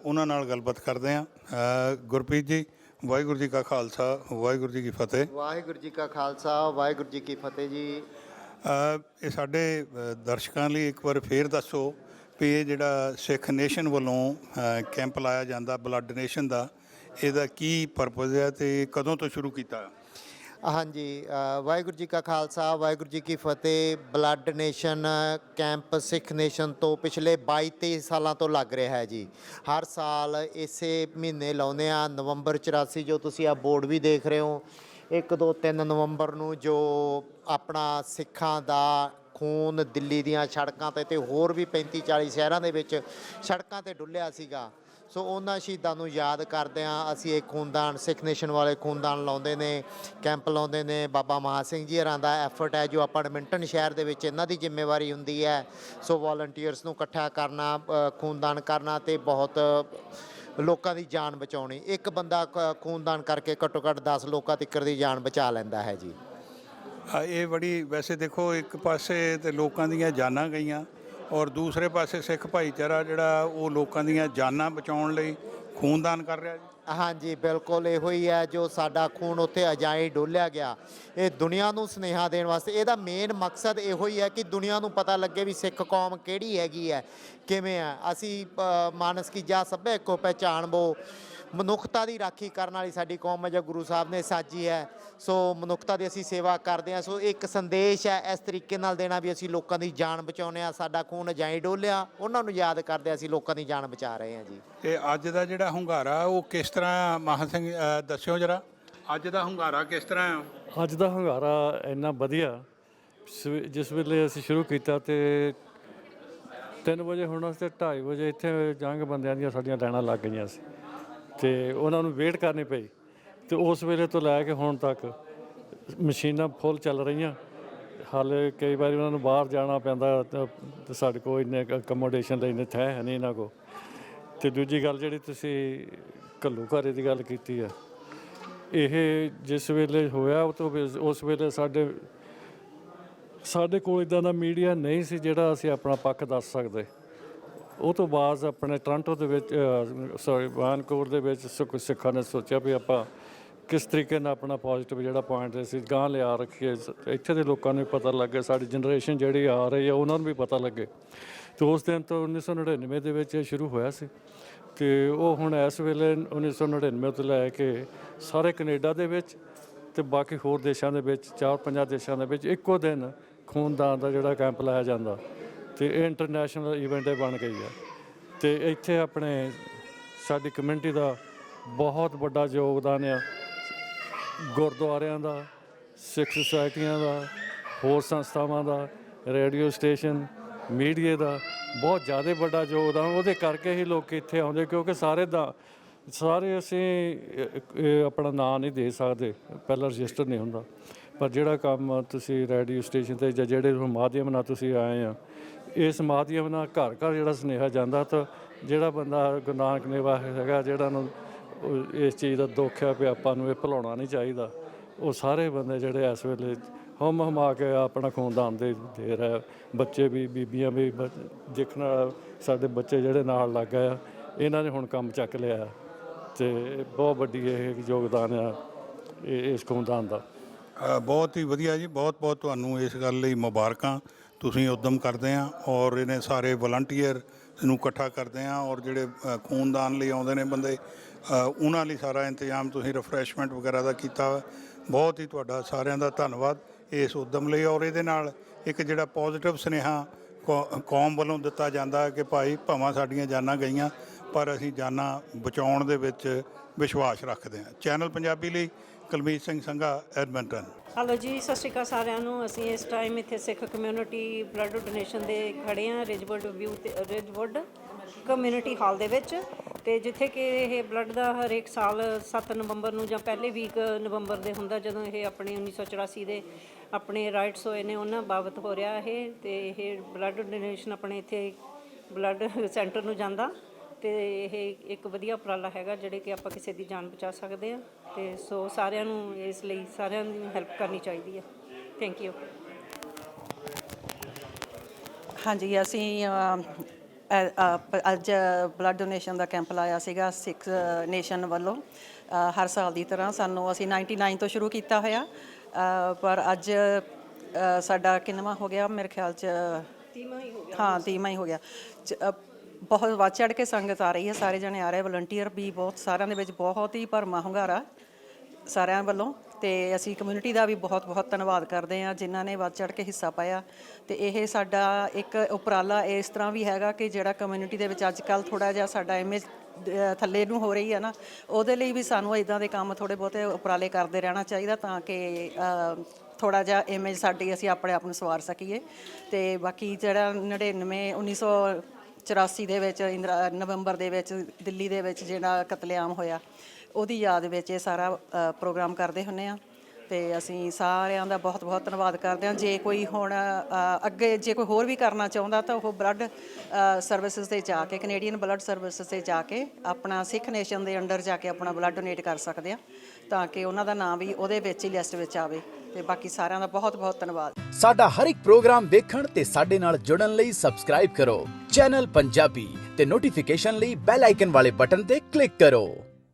ਉਹਨਾਂ ਨਾਲ ਗੱਲਬਾਤ ਕਰਦੇ ਅ, ਗੁਰਪ੍ਰੀਤ ਜੀ ਵਾਹਿਗੁਰੂ ਜੀ ਕਾ ਖਾਲਸਾ ਵਾਹਿਗੁਰੂ ਜੀ ਕੀ ਫਤਿਹ। ਵਾਹਿਗੁਰੂ ਜੀ ਕਾ ਖਾਲਸਾ ਵਾਹਿਗੁਰੂ ਜੀ ਕੀ ਫਤਿਹ ਜੀ। ਇਹ ਸਾਡੇ ਦਰਸ਼ਕਾਂ ਲਈ ਇੱਕ ਵਾਰ ਫੇਰ ਦੱਸੋ ਵੀ ਇਹ ਜਿਹੜਾ ਸਿੱਖ ਨੇਸ਼ਨ ਵੱਲੋਂ ਕੈਂਪ ਲਾਇਆ ਜਾਂਦਾ ਬਲੱਡ ਡੋਨੇਸ਼ਨ ਦਾ ਇਹਦਾ ਕੀ ਪਰਪਸ ਹੈ ਤੇ ਕਦੋਂ ਤੋਂ ਸ਼ੁਰੂ ਕੀਤਾ? ਹਾਂਜੀ ਅ, ਵਾਹਿਗੁਰੂ ਜੀ ਕਾ ਖਾਲਸਾ ਵਾਹਿਗੁਰੂ ਜੀ ਕੀ ਫਤਿਹ। Blood nation camp Sikh nation ਤੋਂ ਪਿਛਲੇ 22 23 ਸਾਲਾਂ ਤੋਂ ਲੱਗ ਰਿਹਾ ਹੈ ਜੀ। ਹਰ ਸਾਲ ਇਸੇ ਮਹੀਨੇ ਲਾਉਂਦੇ ਆ ਨਵੰਬਰ 84 ਜੋ ਤੁਸੀਂ ਆ ਬੋਰਡ ਵੀ ਦੇਖ ਰਹੇ ਹੋ 1 2 3 ਨਵੰਬਰ ਨੂੰ ਜੋ ਆਪਣਾ ਸਿੱਖਾਂ ਦਾ ਖੂਨ ਦਿੱਲੀ ਦੀਆਂ ਸੜਕਾਂ ਤੇ ਤੇ ਹੋਰ ਵੀ 35 40 ਸ਼ਹਿਰਾਂ ਦੇ ਵਿੱਚ ਸੜਕਾਂ ਤੇ ਡੁੱਲਿਆ ਸੀਗਾ। ਸੋ ਉਹਨਾਂ ਸ਼ਹੀਦਾਂ ਨੂੰ ਯਾਦ ਕਰਦੇ ਆ ਅਸੀਂ ਇਹ ਖੂਨਦਾਨ, ਸਿੱਖ ਨੇਸ਼ਨ ਵਾਲੇ ਖੂਨਦਾਨ ਲਾਉਂਦੇ ਨੇ, ਕੈਂਪ ਲਾਉਂਦੇ ਨੇ। ਬਾਬਾ ਮਹਾ ਸਿੰਘ ਜੀ ਹਰਾਂ ਦਾ ਐਫਰਟ ਹੈ, ਜੋ ਆਪਾਂ ਐਡਮਿੰਟਨ ਸ਼ਹਿਰ ਦੇ ਵਿੱਚ ਇਹਨਾਂ ਦੀ ਜ਼ਿੰਮੇਵਾਰੀ ਹੁੰਦੀ ਹੈ। ਸੋ ਵਾਲੰਟੀਅਰਸ ਨੂੰ ਇਕੱਠਾ ਕਰਨਾ ਖੂਨਦਾਨ ਕਰਨਾ ਤੇ ਬਹੁਤ ਲੋਕਾਂ ਦੀ ਜਾਨ ਬਚਾਉਣੀ। ਇੱਕ ਬੰਦਾ ਕ- ਖੂਨਦਾਨ ਕਰਕੇ ਘੱਟੋ ਘੱਟ 10 ਲੋਕਾਂ ਤੱਕ ਦੀ ਜਾਨ ਬਚਾ ਲੈਂਦਾ ਹੈ ਜੀ। ਇਹ ਬੜੀ, ਵੈਸੇ ਦੇਖੋ ਇੱਕ ਪਾਸੇ ਤੇ ਲੋਕਾਂ ਦੀਆਂ ਜਾਨਾਂ ਗਈਆਂ। ਔਰ ਦੂਸਰੇ ਪਾਸੇ ਸਿੱਖ ਭਾਈਚਾਰਾ ਜਿਹੜਾ ਉਹ ਲੋਕਾਂ ਦੀਆਂ ਜਾਨਾਂ ਬਚਾਉਣ ਲਈ ਖੂਨਦਾਨ ਕਰ ਰਿਹਾ ਜੀ। ਹਾਂਜੀ ਬਿਲਕੁਲ ਇਹੋ ਹੀ ਹੈ ਜੋ ਸਾਡਾ ਖੂਨ ਉੱਥੇ ਅਜਾਈ ਡੋਲਿਆ ਗਿਆ। ਇਹ ਦੁਨੀਆ ਨੂੰ ਸਨੇਹਾ ਦੇਣ ਵਾਸਤੇ ਇਹਦਾ ਮੇਨ ਮਕਸਦ ਇਹੋ ਹੀ ਹੈ ਕਿ ਦੁਨੀਆ ਨੂੰ ਪਤਾ ਲੱਗੇ ਵੀ ਸਿੱਖ ਕੌਮ ਕਿਹੜੀ ਹੈਗੀ ਹੈ ਕਿਵੇਂ ਹੈ। ਅਸੀਂ ਅ, ਮਾਨਸ ਕੀ ਜਾ ਸਭੇ ਕੋ ਪਹਿਚਾਣਬੋ ਮਨੁੱਖਤਾ ਦੀ ਰਾਖੀ ਕਰਨ ਵਾਲੀ ਸਾਡੀ ਕੌਮ ਹੈ ਜੋ ਗੁਰੂ ਸਾਹਿਬ ਨੇ ਸਾਜੀ ਹੈ ਸੋ ਮਨੁੱਖਤਾ ਦੀ ਅਸੀਂ ਸੇਵਾ ਕਰਦੇ ਹਾਂ। ਸੋ ਇੱਕ ਸੰਦੇਸ਼ ਹੈ ਇਸ ਤਰੀਕੇ ਨਾਲ ਦੇਣਾ ਵੀ ਅਸੀਂ ਲੋਕਾਂ ਦੀ ਜਾਨ ਬਚਾਉਂਦੇ ਆ ਸਾਡਾ ਖੂਨ ਅਜਾਈ ਡੋਲਿਆ ਉਹਨਾਂ ਨੂੰ ਯਾਦ ਕਰਦੇ ਹਾਂ, ਅਸੀਂ ਲੋਕਾਂ ਦੀ ਜਾਨ ਬਚਾ ਰਹੇ ਹਾਂ ਜੀ। ਤੇ ਅੱਜ ਦਾ ਜਿਹੜਾ ਹੁੰਗਾਰਾ ਉਹ ਕਿਸ ਤਰ੍ਹਾਂ ਮਹਾ ਸਿੰਘ ਦੱਸਿਓ ਜਰਾ। ਅੱਜ ਦਾ ਹੁੰਗਾਰਾ ਕਿਸ ਤਰ੍ਹਾਂ ਆ ਅੱਜ ਦਾ ਹੰਗਾਰਾ ਇੰਨਾ ਵਧੀਆ। ਸਵੇ- ਜਿਸ ਵੇਲੇ ਅਸੀਂ ਸ਼ੁਰੂ ਕੀਤਾ ਤੇ 3 ਵਜੇ ਹੋਣਾ ਸੀ ਤੇ 2:30 ਵਜੇ ਇੱਥੇ ਜੰਗ ਬੰਦਿਆਂ ਦੀਆਂ ਸਾਡੀਆਂ ਲਾਈਨਾਂ ਲੱਗ ਗਈਆਂ ਸੀ। ਤੇ ਉਹਨਾਂ ਨੂੰ ਵੇਟ ਕਰਨੀ ਪਈ। ਤੇ ਉਸ ਵੇਲੇ ਤੋਂ ਲੈ ਕੇ ਹੁਣ ਤੱਕ ਮਸ਼ੀਨਾਂ ਫੁੱਲ ਚੱਲ ਰਹੀਆਂ। ਹਾਲੇ ਕਈ ਵਾਰੀ ਉਹਨਾਂ ਨੂੰ ਬਾਹਰ ਜਾਣਾ ਪੈਂਦਾ ਤੇ ਸਾਡੇ ਕੋਲ ਇੰਨੇ ਅਕਮੋਡੇਸ਼ਨ ਲਈ ਇੰਨੇ ਥੈ ਹੈ ਨਹੀਂ ਇਹਨਾਂ ਕੋਲ। ਤੇ ਦੂਜੀ ਗੱਲ ਜਿਹੜੀ ਤੁਸੀਂ ਘੱਲੂ ਘਾਰੇ ਦੀ ਗੱਲ ਕੀਤੀ ਆ, ਇਹ ਜਿਸ ਵੇਲੇ ਹੋਇਆ ਉਹ ਤੋਂ ਵੇ- ਉਸ ਵੇਲੇ ਸਾਡੇ ਸਾਡੇ ਕੋਲ ਇਦਾਂ ਦਾ ਮੀਡੀਆ ਨਹੀਂ ਸੀ ਜਿਹੜਾ ਅਸੀਂ ਆਪਣਾ ਪੱਖ ਦੱਸ ਸਕਦੇ। ਉਹ ਤੋਂ ਬਾਅਦ ਆਪਣੇ ਟੋਰਾਂਟੋ ਦੇ ਵਿੱਚ ਸੌਰੀ ਵਾਨਕੂਵਰ ਦੇ ਵਿੱਚ ਸਿੱਖ ਸਿੱਖਾਂ ਨੇ ਸੋਚਿਆ ਵੀ ਆਪਾਂ ਕਿਸ ਤਰੀਕੇ ਨਾਲ ਆਪਣਾ ਪੋਜ਼ਿਟਿਵ ਜਿਹੜਾ ਪੁਆਇੰਟ ਸੀ ਗਾਂ ਲਿਆ ਰੱਖੀਏ। ਇੱਥੇ ਦੇ ਲੋਕਾਂ ਨੂੰ ਵੀ ਪਤਾ ਲੱਗੇ, ਸਾਡੀ ਜਨਰੇਸ਼ਨ ਜਿਹੜੀ ਆ ਰਹੀ ਹੈ ਉਹਨਾਂ ਨੂੰ ਵੀ ਪਤਾ ਲੱਗੇ। ਤੇ ਉਸ ਦਿਨ ਤੋਂ 1999 ਦੇ ਵਿੱਚ ਇਹ ਸ਼ੁਰੂ ਹੋਇਆ ਸੀ। ਤੇ ਉਹ ਹੁਣ ਇਸ ਵੇਲੇ 1999 ਤੋਂ ਲੈ ਕੇ ਸਾਰੇ ਕੈਨੇਡਾ ਦੇ ਵਿੱਚ ਤੇ ਬਾਕੀ ਹੋਰ ਦੇਸ਼ਾਂ ਦੇ ਵਿੱਚ ਚਾਰ ਪੰਜਾਂ ਦੇਸ਼ਾਂ ਦੇ ਵਿੱਚ ਇੱਕੋ ਦਿਨ ਖੂਨਦਾਨ ਦਾ ਜਿਹੜਾ ਕੈਂਪ ਲਾਇਆ ਜਾਂਦਾ। ਤੇ ਇਹ ਇੰਟਰਨੈਸ਼ਨਲ ਇਵੈਂਟ ਬਣ ਗਈ ਹੈ। ਤੇ ਇੱਥੇ ਆਪਣੇ ਸਾਡੀ ਕਮਿਊਨਿਟੀ ਦਾ ਬਹੁਤ ਵੱਡਾ ਯੋਗਦਾਨ ਆ। ਗੁਰਦੁਆਰਿਆਂ ਦਾ, ਸਿੱਖ ਸੁਸਾਇਟੀਆਂ ਦਾ, ਹੋਰ ਸੰਸਥਾਵਾਂ ਦਾ, ਰੇਡੀਓ ਸਟੇਸ਼ਨ ਮੀਡੀਆ ਦਾ ਬਹੁਤ ਜ਼ਿਆਦਾ ਵੱਡਾ ਯੋਗਦਾਨ। ਉਹਦੇ ਕਰਕੇ ਹੀ ਲੋਕ ਇੱਥੇ ਆਉਂਦੇ ਕਿਉਂਕਿ ਸਾਰੇ ਦਾ, ਸਾਰੇ ਅਸੀਂ ਇਹ- ਆਪਣਾ ਨਾਂ ਨਹੀਂ ਦੇ ਸਕਦੇ। ਪਹਿਲਾਂ ਰਜਿਸਟਰ ਨਹੀਂ ਹੁੰਦਾ। ਪਰ ਜਿਹੜਾ ਕੰਮ ਤੁਸੀਂ ਰੇਡੀਓ ਸਟੇਸ਼ਨ ਤੇ ਜਾਂ ਜਿਹੜੇ ਮਾਧਿਅਮ ਨਾਲ ਤੁਸੀਂ ਆਏ ਆ ਇਸ ਮਾਧਿਅਮ ਨਾਲ ਘਰ ਘਰ ਜਿਹੜਾ ਸੁਨੇਹਾ ਜਾਂਦਾ ਤਾਂ ਜਿਹੜਾ ਬੰਦਾ ਗੁਰੂ ਨਾਨਕ ਨੇਵਾ ਹੈਗਾ, ਜਿਹੜਾ ਨੂੰ ਇਸ ਚੀਜ਼ ਦਾ ਦੁੱਖ ਹੈ ਵੀ ਆਪਾਂ ਨੂੰ ਇਹ ਭੁਲਾਉਣਾ ਨਹੀਂ ਚਾਹੀਦਾ, ਉਹ ਸਾਰੇ ਬੰਦੇ ਜਿਹੜੇ ਇਸ ਵੇਲੇ ਹਮ ਹਮਾ ਕੇ ਆਪਣਾ ਖੂਨਦਾਨ ਦੇ ਦੇ ਰਹੇ ਬੱਚੇ ਵੀ, ਬੀਬੀਆਂ ਵੀ ਬ- ਦੇਖਣ ਸਾਡੇ ਬੱਚੇ ਜਿਹੜੇ ਨਾਲ ਲੱਗ ਗਏ ਆ, ਇਹਨਾਂ ਨੇ ਹੁਣ ਕੰਮ ਚੱਕ ਲਿਆ ਤੇ ਬਹੁਤ ਵੱਡੀ ਇਹ ਯੋਗਦਾਨ ਆ ਇਹ- ਇਸ ਖੂਨਦਾਨ ਦਾ। ਬਹੁਤ ਹੀ ਵਧੀਆ ਜੀ ਬਹੁਤ ਬਹੁਤ ਤੁਹਾਨੂੰ ਇਸ ਗੱਲ ਲਈ ਮੁਬਾਰਕਾਂ। ਤੁਸੀਂ ਉਦਮ ਕਰਦੇ ਆ ਔਰ ਇਹਨੇ ਸਾਰੇ ਵਲੰਟੀਅਰ ਨੂੰ ਇਕੱਠਾ ਕਰਦੇ ਆ ਔਰ ਜਿਹੜੇ ਖੂਨਦਾਨ ਲਈ ਆਉਂਦੇ ਨੇ ਬੰਦੇ ਉਹਨਾਂ ਲਈ ਸਾਰਾ ਇੰਤਜ਼ਾਮ ਤੁਸੀਂ ਰਿਫਰੈਸ਼ਮੈਂਟ ਵਗੈਰਾ ਦਾ ਕੀਤਾ ਵਾ। ਬਹੁਤ ਹੀ ਤੁਹਾਡਾ ਸਾਰਿਆਂ ਦਾ ਧੰਨਵਾਦ ਇਸ ਉਦਮ ਲਈ ਔਰ ਇਹਦੇ ਨਾਲ ਇੱਕ ਜਿਹੜਾ ਪੋਜ਼ਿਟਿਵ ਸੁਨੇਹਾ ਕੌ- ਕੌਮ ਵੱਲੋਂ ਦਿੱਤਾ ਜਾਂਦਾ ਕਿ ਭਾਈ ਭਾਵਾਂ ਸਾਡੀਆਂ ਜਾਨਾਂ ਗਈਆਂ, ਪਰ ਅਸੀਂ ਜਾਨਾਂ ਬਚਾਉਣ ਦੇ ਵਿੱਚ ਵਿਸ਼ਵਾਸ ਰੱਖਦੇ ਹਾਂ ਚੈਨਲ ਪੰਜਾਬੀ ਲਈ ਕੁਲਮੀਤ ਸਿੰਘ ਸੰਘਾ, ਐਡਮਿੰਟਨ। ਹੈਲੋ ਜੀ, ਸਤਿ ਸ਼੍ਰੀ ਅਕਾਲ ਸਾਰਿਆਂ ਨੂੰ। ਅਸੀਂ ਇਸ ਟਾਈਮ ਇੱਥੇ ਸਿੱਖ ਕਮਿਊਨਿਟੀ ਬਲੱਡ ਡੋਨੇਸ਼ਨ ਦੇ ਖੜੇ ਹਾਂ ਰਿਜਵੁੱਡ ਵਿਊ ਤੇ ਰਿਜਵੁੱਡ ਕਮਿਊਨਿਟੀ ਹਾਲ ਦੇ ਵਿੱਚ। ਤੇ ਜਿੱਥੇ ਕਿ ਇਹ ਬਲੱਡ ਦਾ ਹਰੇਕ ਸਾਲ 7 ਨਵੰਬਰ ਨੂੰ ਜਾਂ ਪਹਿਲੇ ਵੀਕ ਨਵੰਬਰ ਦੇ ਹੁੰਦਾ, ਜਦੋਂ ਇਹ ਆਪਣੇ 1984 ਦੇ ਆਪਣੇ ਰਾਈਟਸ ਹੋਏ ਨੇ, ਉਹਨਾਂ ਬਾਬਤ ਹੋ ਰਿਹਾ ਇਹ। ਤੇ ਇਹ ਬਲੱਡ ਡੋਨੇਸ਼ਨ ਆਪਣੇ ਇੱਥੇ ਬਲੱਡ ਸੈਂਟਰ ਨੂੰ ਜਾਂਦਾ। ਤੇ ਇਹ ਇੱਕ ਵਧੀਆ ਉਪਰਾਲਾ ਹੈਗਾ ਜਿਹੜੇ ਕਿ ਆਪਾਂ ਕਿਸੇ ਦੀ ਜਾਨ ਬਚਾ ਸਕਦੇ ਆ ਤੇ ਸੋ ਸਾਰਿਆਂ ਨੂੰ ਇਸ ਲਈ ਸਾਰਿਆਂ ਦੀ ਹੈਲਪ ਕਰਨੀ ਚਾਹੀਦੀ ਹੈ। ਥੈਂਕ ਯੂ ਹਾਂਜੀ ਅਸੀਂ ਅੱਜ ਬਲੱਡ ਡੋਨੇਸ਼ਨ ਦਾ ਕੈਂਪ ਲਾਇਆ ਸੀਗਾ ਸਿੱਖ ਨੇਸ਼ਨ ਵੱਲੋਂ ਹਰ ਸਾਲ ਦੀ ਤਰ੍ਹਾਂ ਸਾਨੂੰ ਅਸੀਂ 99 ਤੋਂ ਸ਼ੁਰੂ ਕੀਤਾ ਹੋਇਆ ਪਰ ਅੱਜ ਸਾਡਾ ਕਿੰਨਵਾਂ ਹੋ ਗਿਆ ਮੇਰੇ ਖਿਆਲ ਚ? ਤੀਮਾ ਹੀ ਹੋ ਗਿਆ। ਹਾਂ ਤੀਮਾ ਹੀ ਹੋ ਗਿਆ। ਬਹੁਤ ਵੱਧ ਚੜ ਕੇ ਸੰਗਤ ਆ ਰਹੀ ਹੈ, ਸਾਰੇ ਜਣੇ ਆ ਰਹੇ ਵਲੰਟੀਅਰ ਵੀ ਬਹੁਤ, ਸਾਰਿਆਂ ਦੇ ਵਿੱਚ ਬਹੁਤ ਹੀ ਭਰਮਾ ਹੁੰਗਾਰਾ ਸਾਰਿਆਂ ਵੱਲੋਂ ਤੇ ਅਸੀਂ ਕਮਿਊਨਿਟੀ ਦਾ ਵੀ ਬਹੁਤ ਬਹੁਤ ਧੰਨਵਾਦ ਕਰਦੇ ਹਾਂ, ਜਿਨ੍ਹਾਂ ਨੇ ਵੱਧ ਚੜ ਕੇ ਹਿੱਸਾ ਪਾਇਆ ਤੇ ਇਹ ਸਾਡਾ ਇੱਕ ਉਪਰਾਲਾ ਇਸ ਤਰ੍ਹਾਂ ਵੀ ਹੈਗਾ ਕਿ ਜਿਹੜਾ ਕਮਿਊਨਿਟੀ ਦੇ ਵਿੱਚ ਅੱਜ ਕੱਲ ਥੋੜਾ ਜਿਹਾ ਸਾਡਾ ਇਮੇਜ ਥੱਲੇ ਨੂੰ ਹੋ ਰਹੀ ਹੈ ਨਾ, ਉਹਦੇ ਲਈ ਵੀ ਸਾਨੂੰ ਇਦਾਂ ਦੇ ਕੰਮ ਥੋੜੇ ਬਹੁਤੇ ਉਪਰਾਲੇ ਕਰਦੇ ਰਹਿਣਾ ਚਾਹੀਦਾ ਤਾਂ ਕਿ ਥੋੜਾ ਜਿਹਾ ਇਮੇਜ ਸਾਡੀ ਅਸੀਂ ਆਪਣੇ ਆਪ ਨੂੰ ਸਵਾਰ ਸਕੀਏ ਤੇ ਬਾਕੀ ਜਿਹੜਾ 99 1984 ਦੇ ਵਿੱਚ ਇੰਦਰਾ ਨਵੰਬਰ ਦੇ ਵਿੱਚ ਦਿੱਲੀ ਦੇ ਵਿੱਚ ਜਿਹੜਾ ਕਤਲੇਆਮ ਹੋਇਆ ਉਹਦੀ ਯਾਦ ਵਿੱਚ ਇਹ ਸਾਰਾ ਅ, ਪ੍ਰੋਗਰਾਮ ਕਰਦੇ ਹੁੰਨੇ ਆ। ਤੇ ਅਸੀਂ ਸਾਰਿਆਂ ਦਾ ਬਹੁਤ ਬਹੁਤ ਧੰਨਵਾਦ ਕਰਦੇ ਹਾਂ। ਜੇ ਕੋਈ ਹੁਣ ਅ, ਅੱਗੇ ਜੇ ਕੋਈ ਹੋਰ ਵੀ ਕਰਨਾ ਚਾਹੁੰਦਾ ਤਾਂ ਉਹ ਬਲੱਡ ਸਰਵਿਸਿਜ਼ ਤੇ ਜਾ ਕੇ ਕੈਨੇਡੀਅਨ ਬਲੱਡ ਸਰਵਿਸਿਜ਼ ਤੇ ਜਾ ਕੇ ਆਪਣਾ ਸਿੱਖ ਨੇਸ਼ਨ ਦੇ ਅੰਡਰ ਜਾ ਕੇ ਆਪਣਾ ਬਲੱਡ ਡੋਨੇਟ ਕਰ ਸਕਦੇ ਆ। ਤਾਂ ਕਿ ਉਹਨਾਂ ਦਾ ਨਾਮ ਵੀ ਉਹਦੇ ਵਿੱਚ ਹੀ ਲਿਸਟ ਵਿੱਚ ਆਵੇ। ਤੇ ਬਾਕੀ ਸਾਰਿਆਂ ਦਾ ਬਹੁਤ ਬਹੁਤ ਧੰਨਵਾਦ। ਸਾਡਾ ਹਰ ਇੱਕ ਪ੍ਰੋਗਰਾਮ ਦੇਖਣ ਤੇ ਸਾਡੇ ਨਾਲ ਜੁੜਨ ਲਈ ਸਬਸਕ੍ਰਾਈਬ ਕਰੋ। ਚੈਨਲ ਪੰਜਾਬੀ ਤੇ ਨੋਟੀਫਿਕੇਸ਼ਨ ਲਈ ਬੈਲ ਆਈਕਨ ਵਾਲੇ ਬਟਨ ਤੇ ਕਲਿੱਕ ਕਰੋ।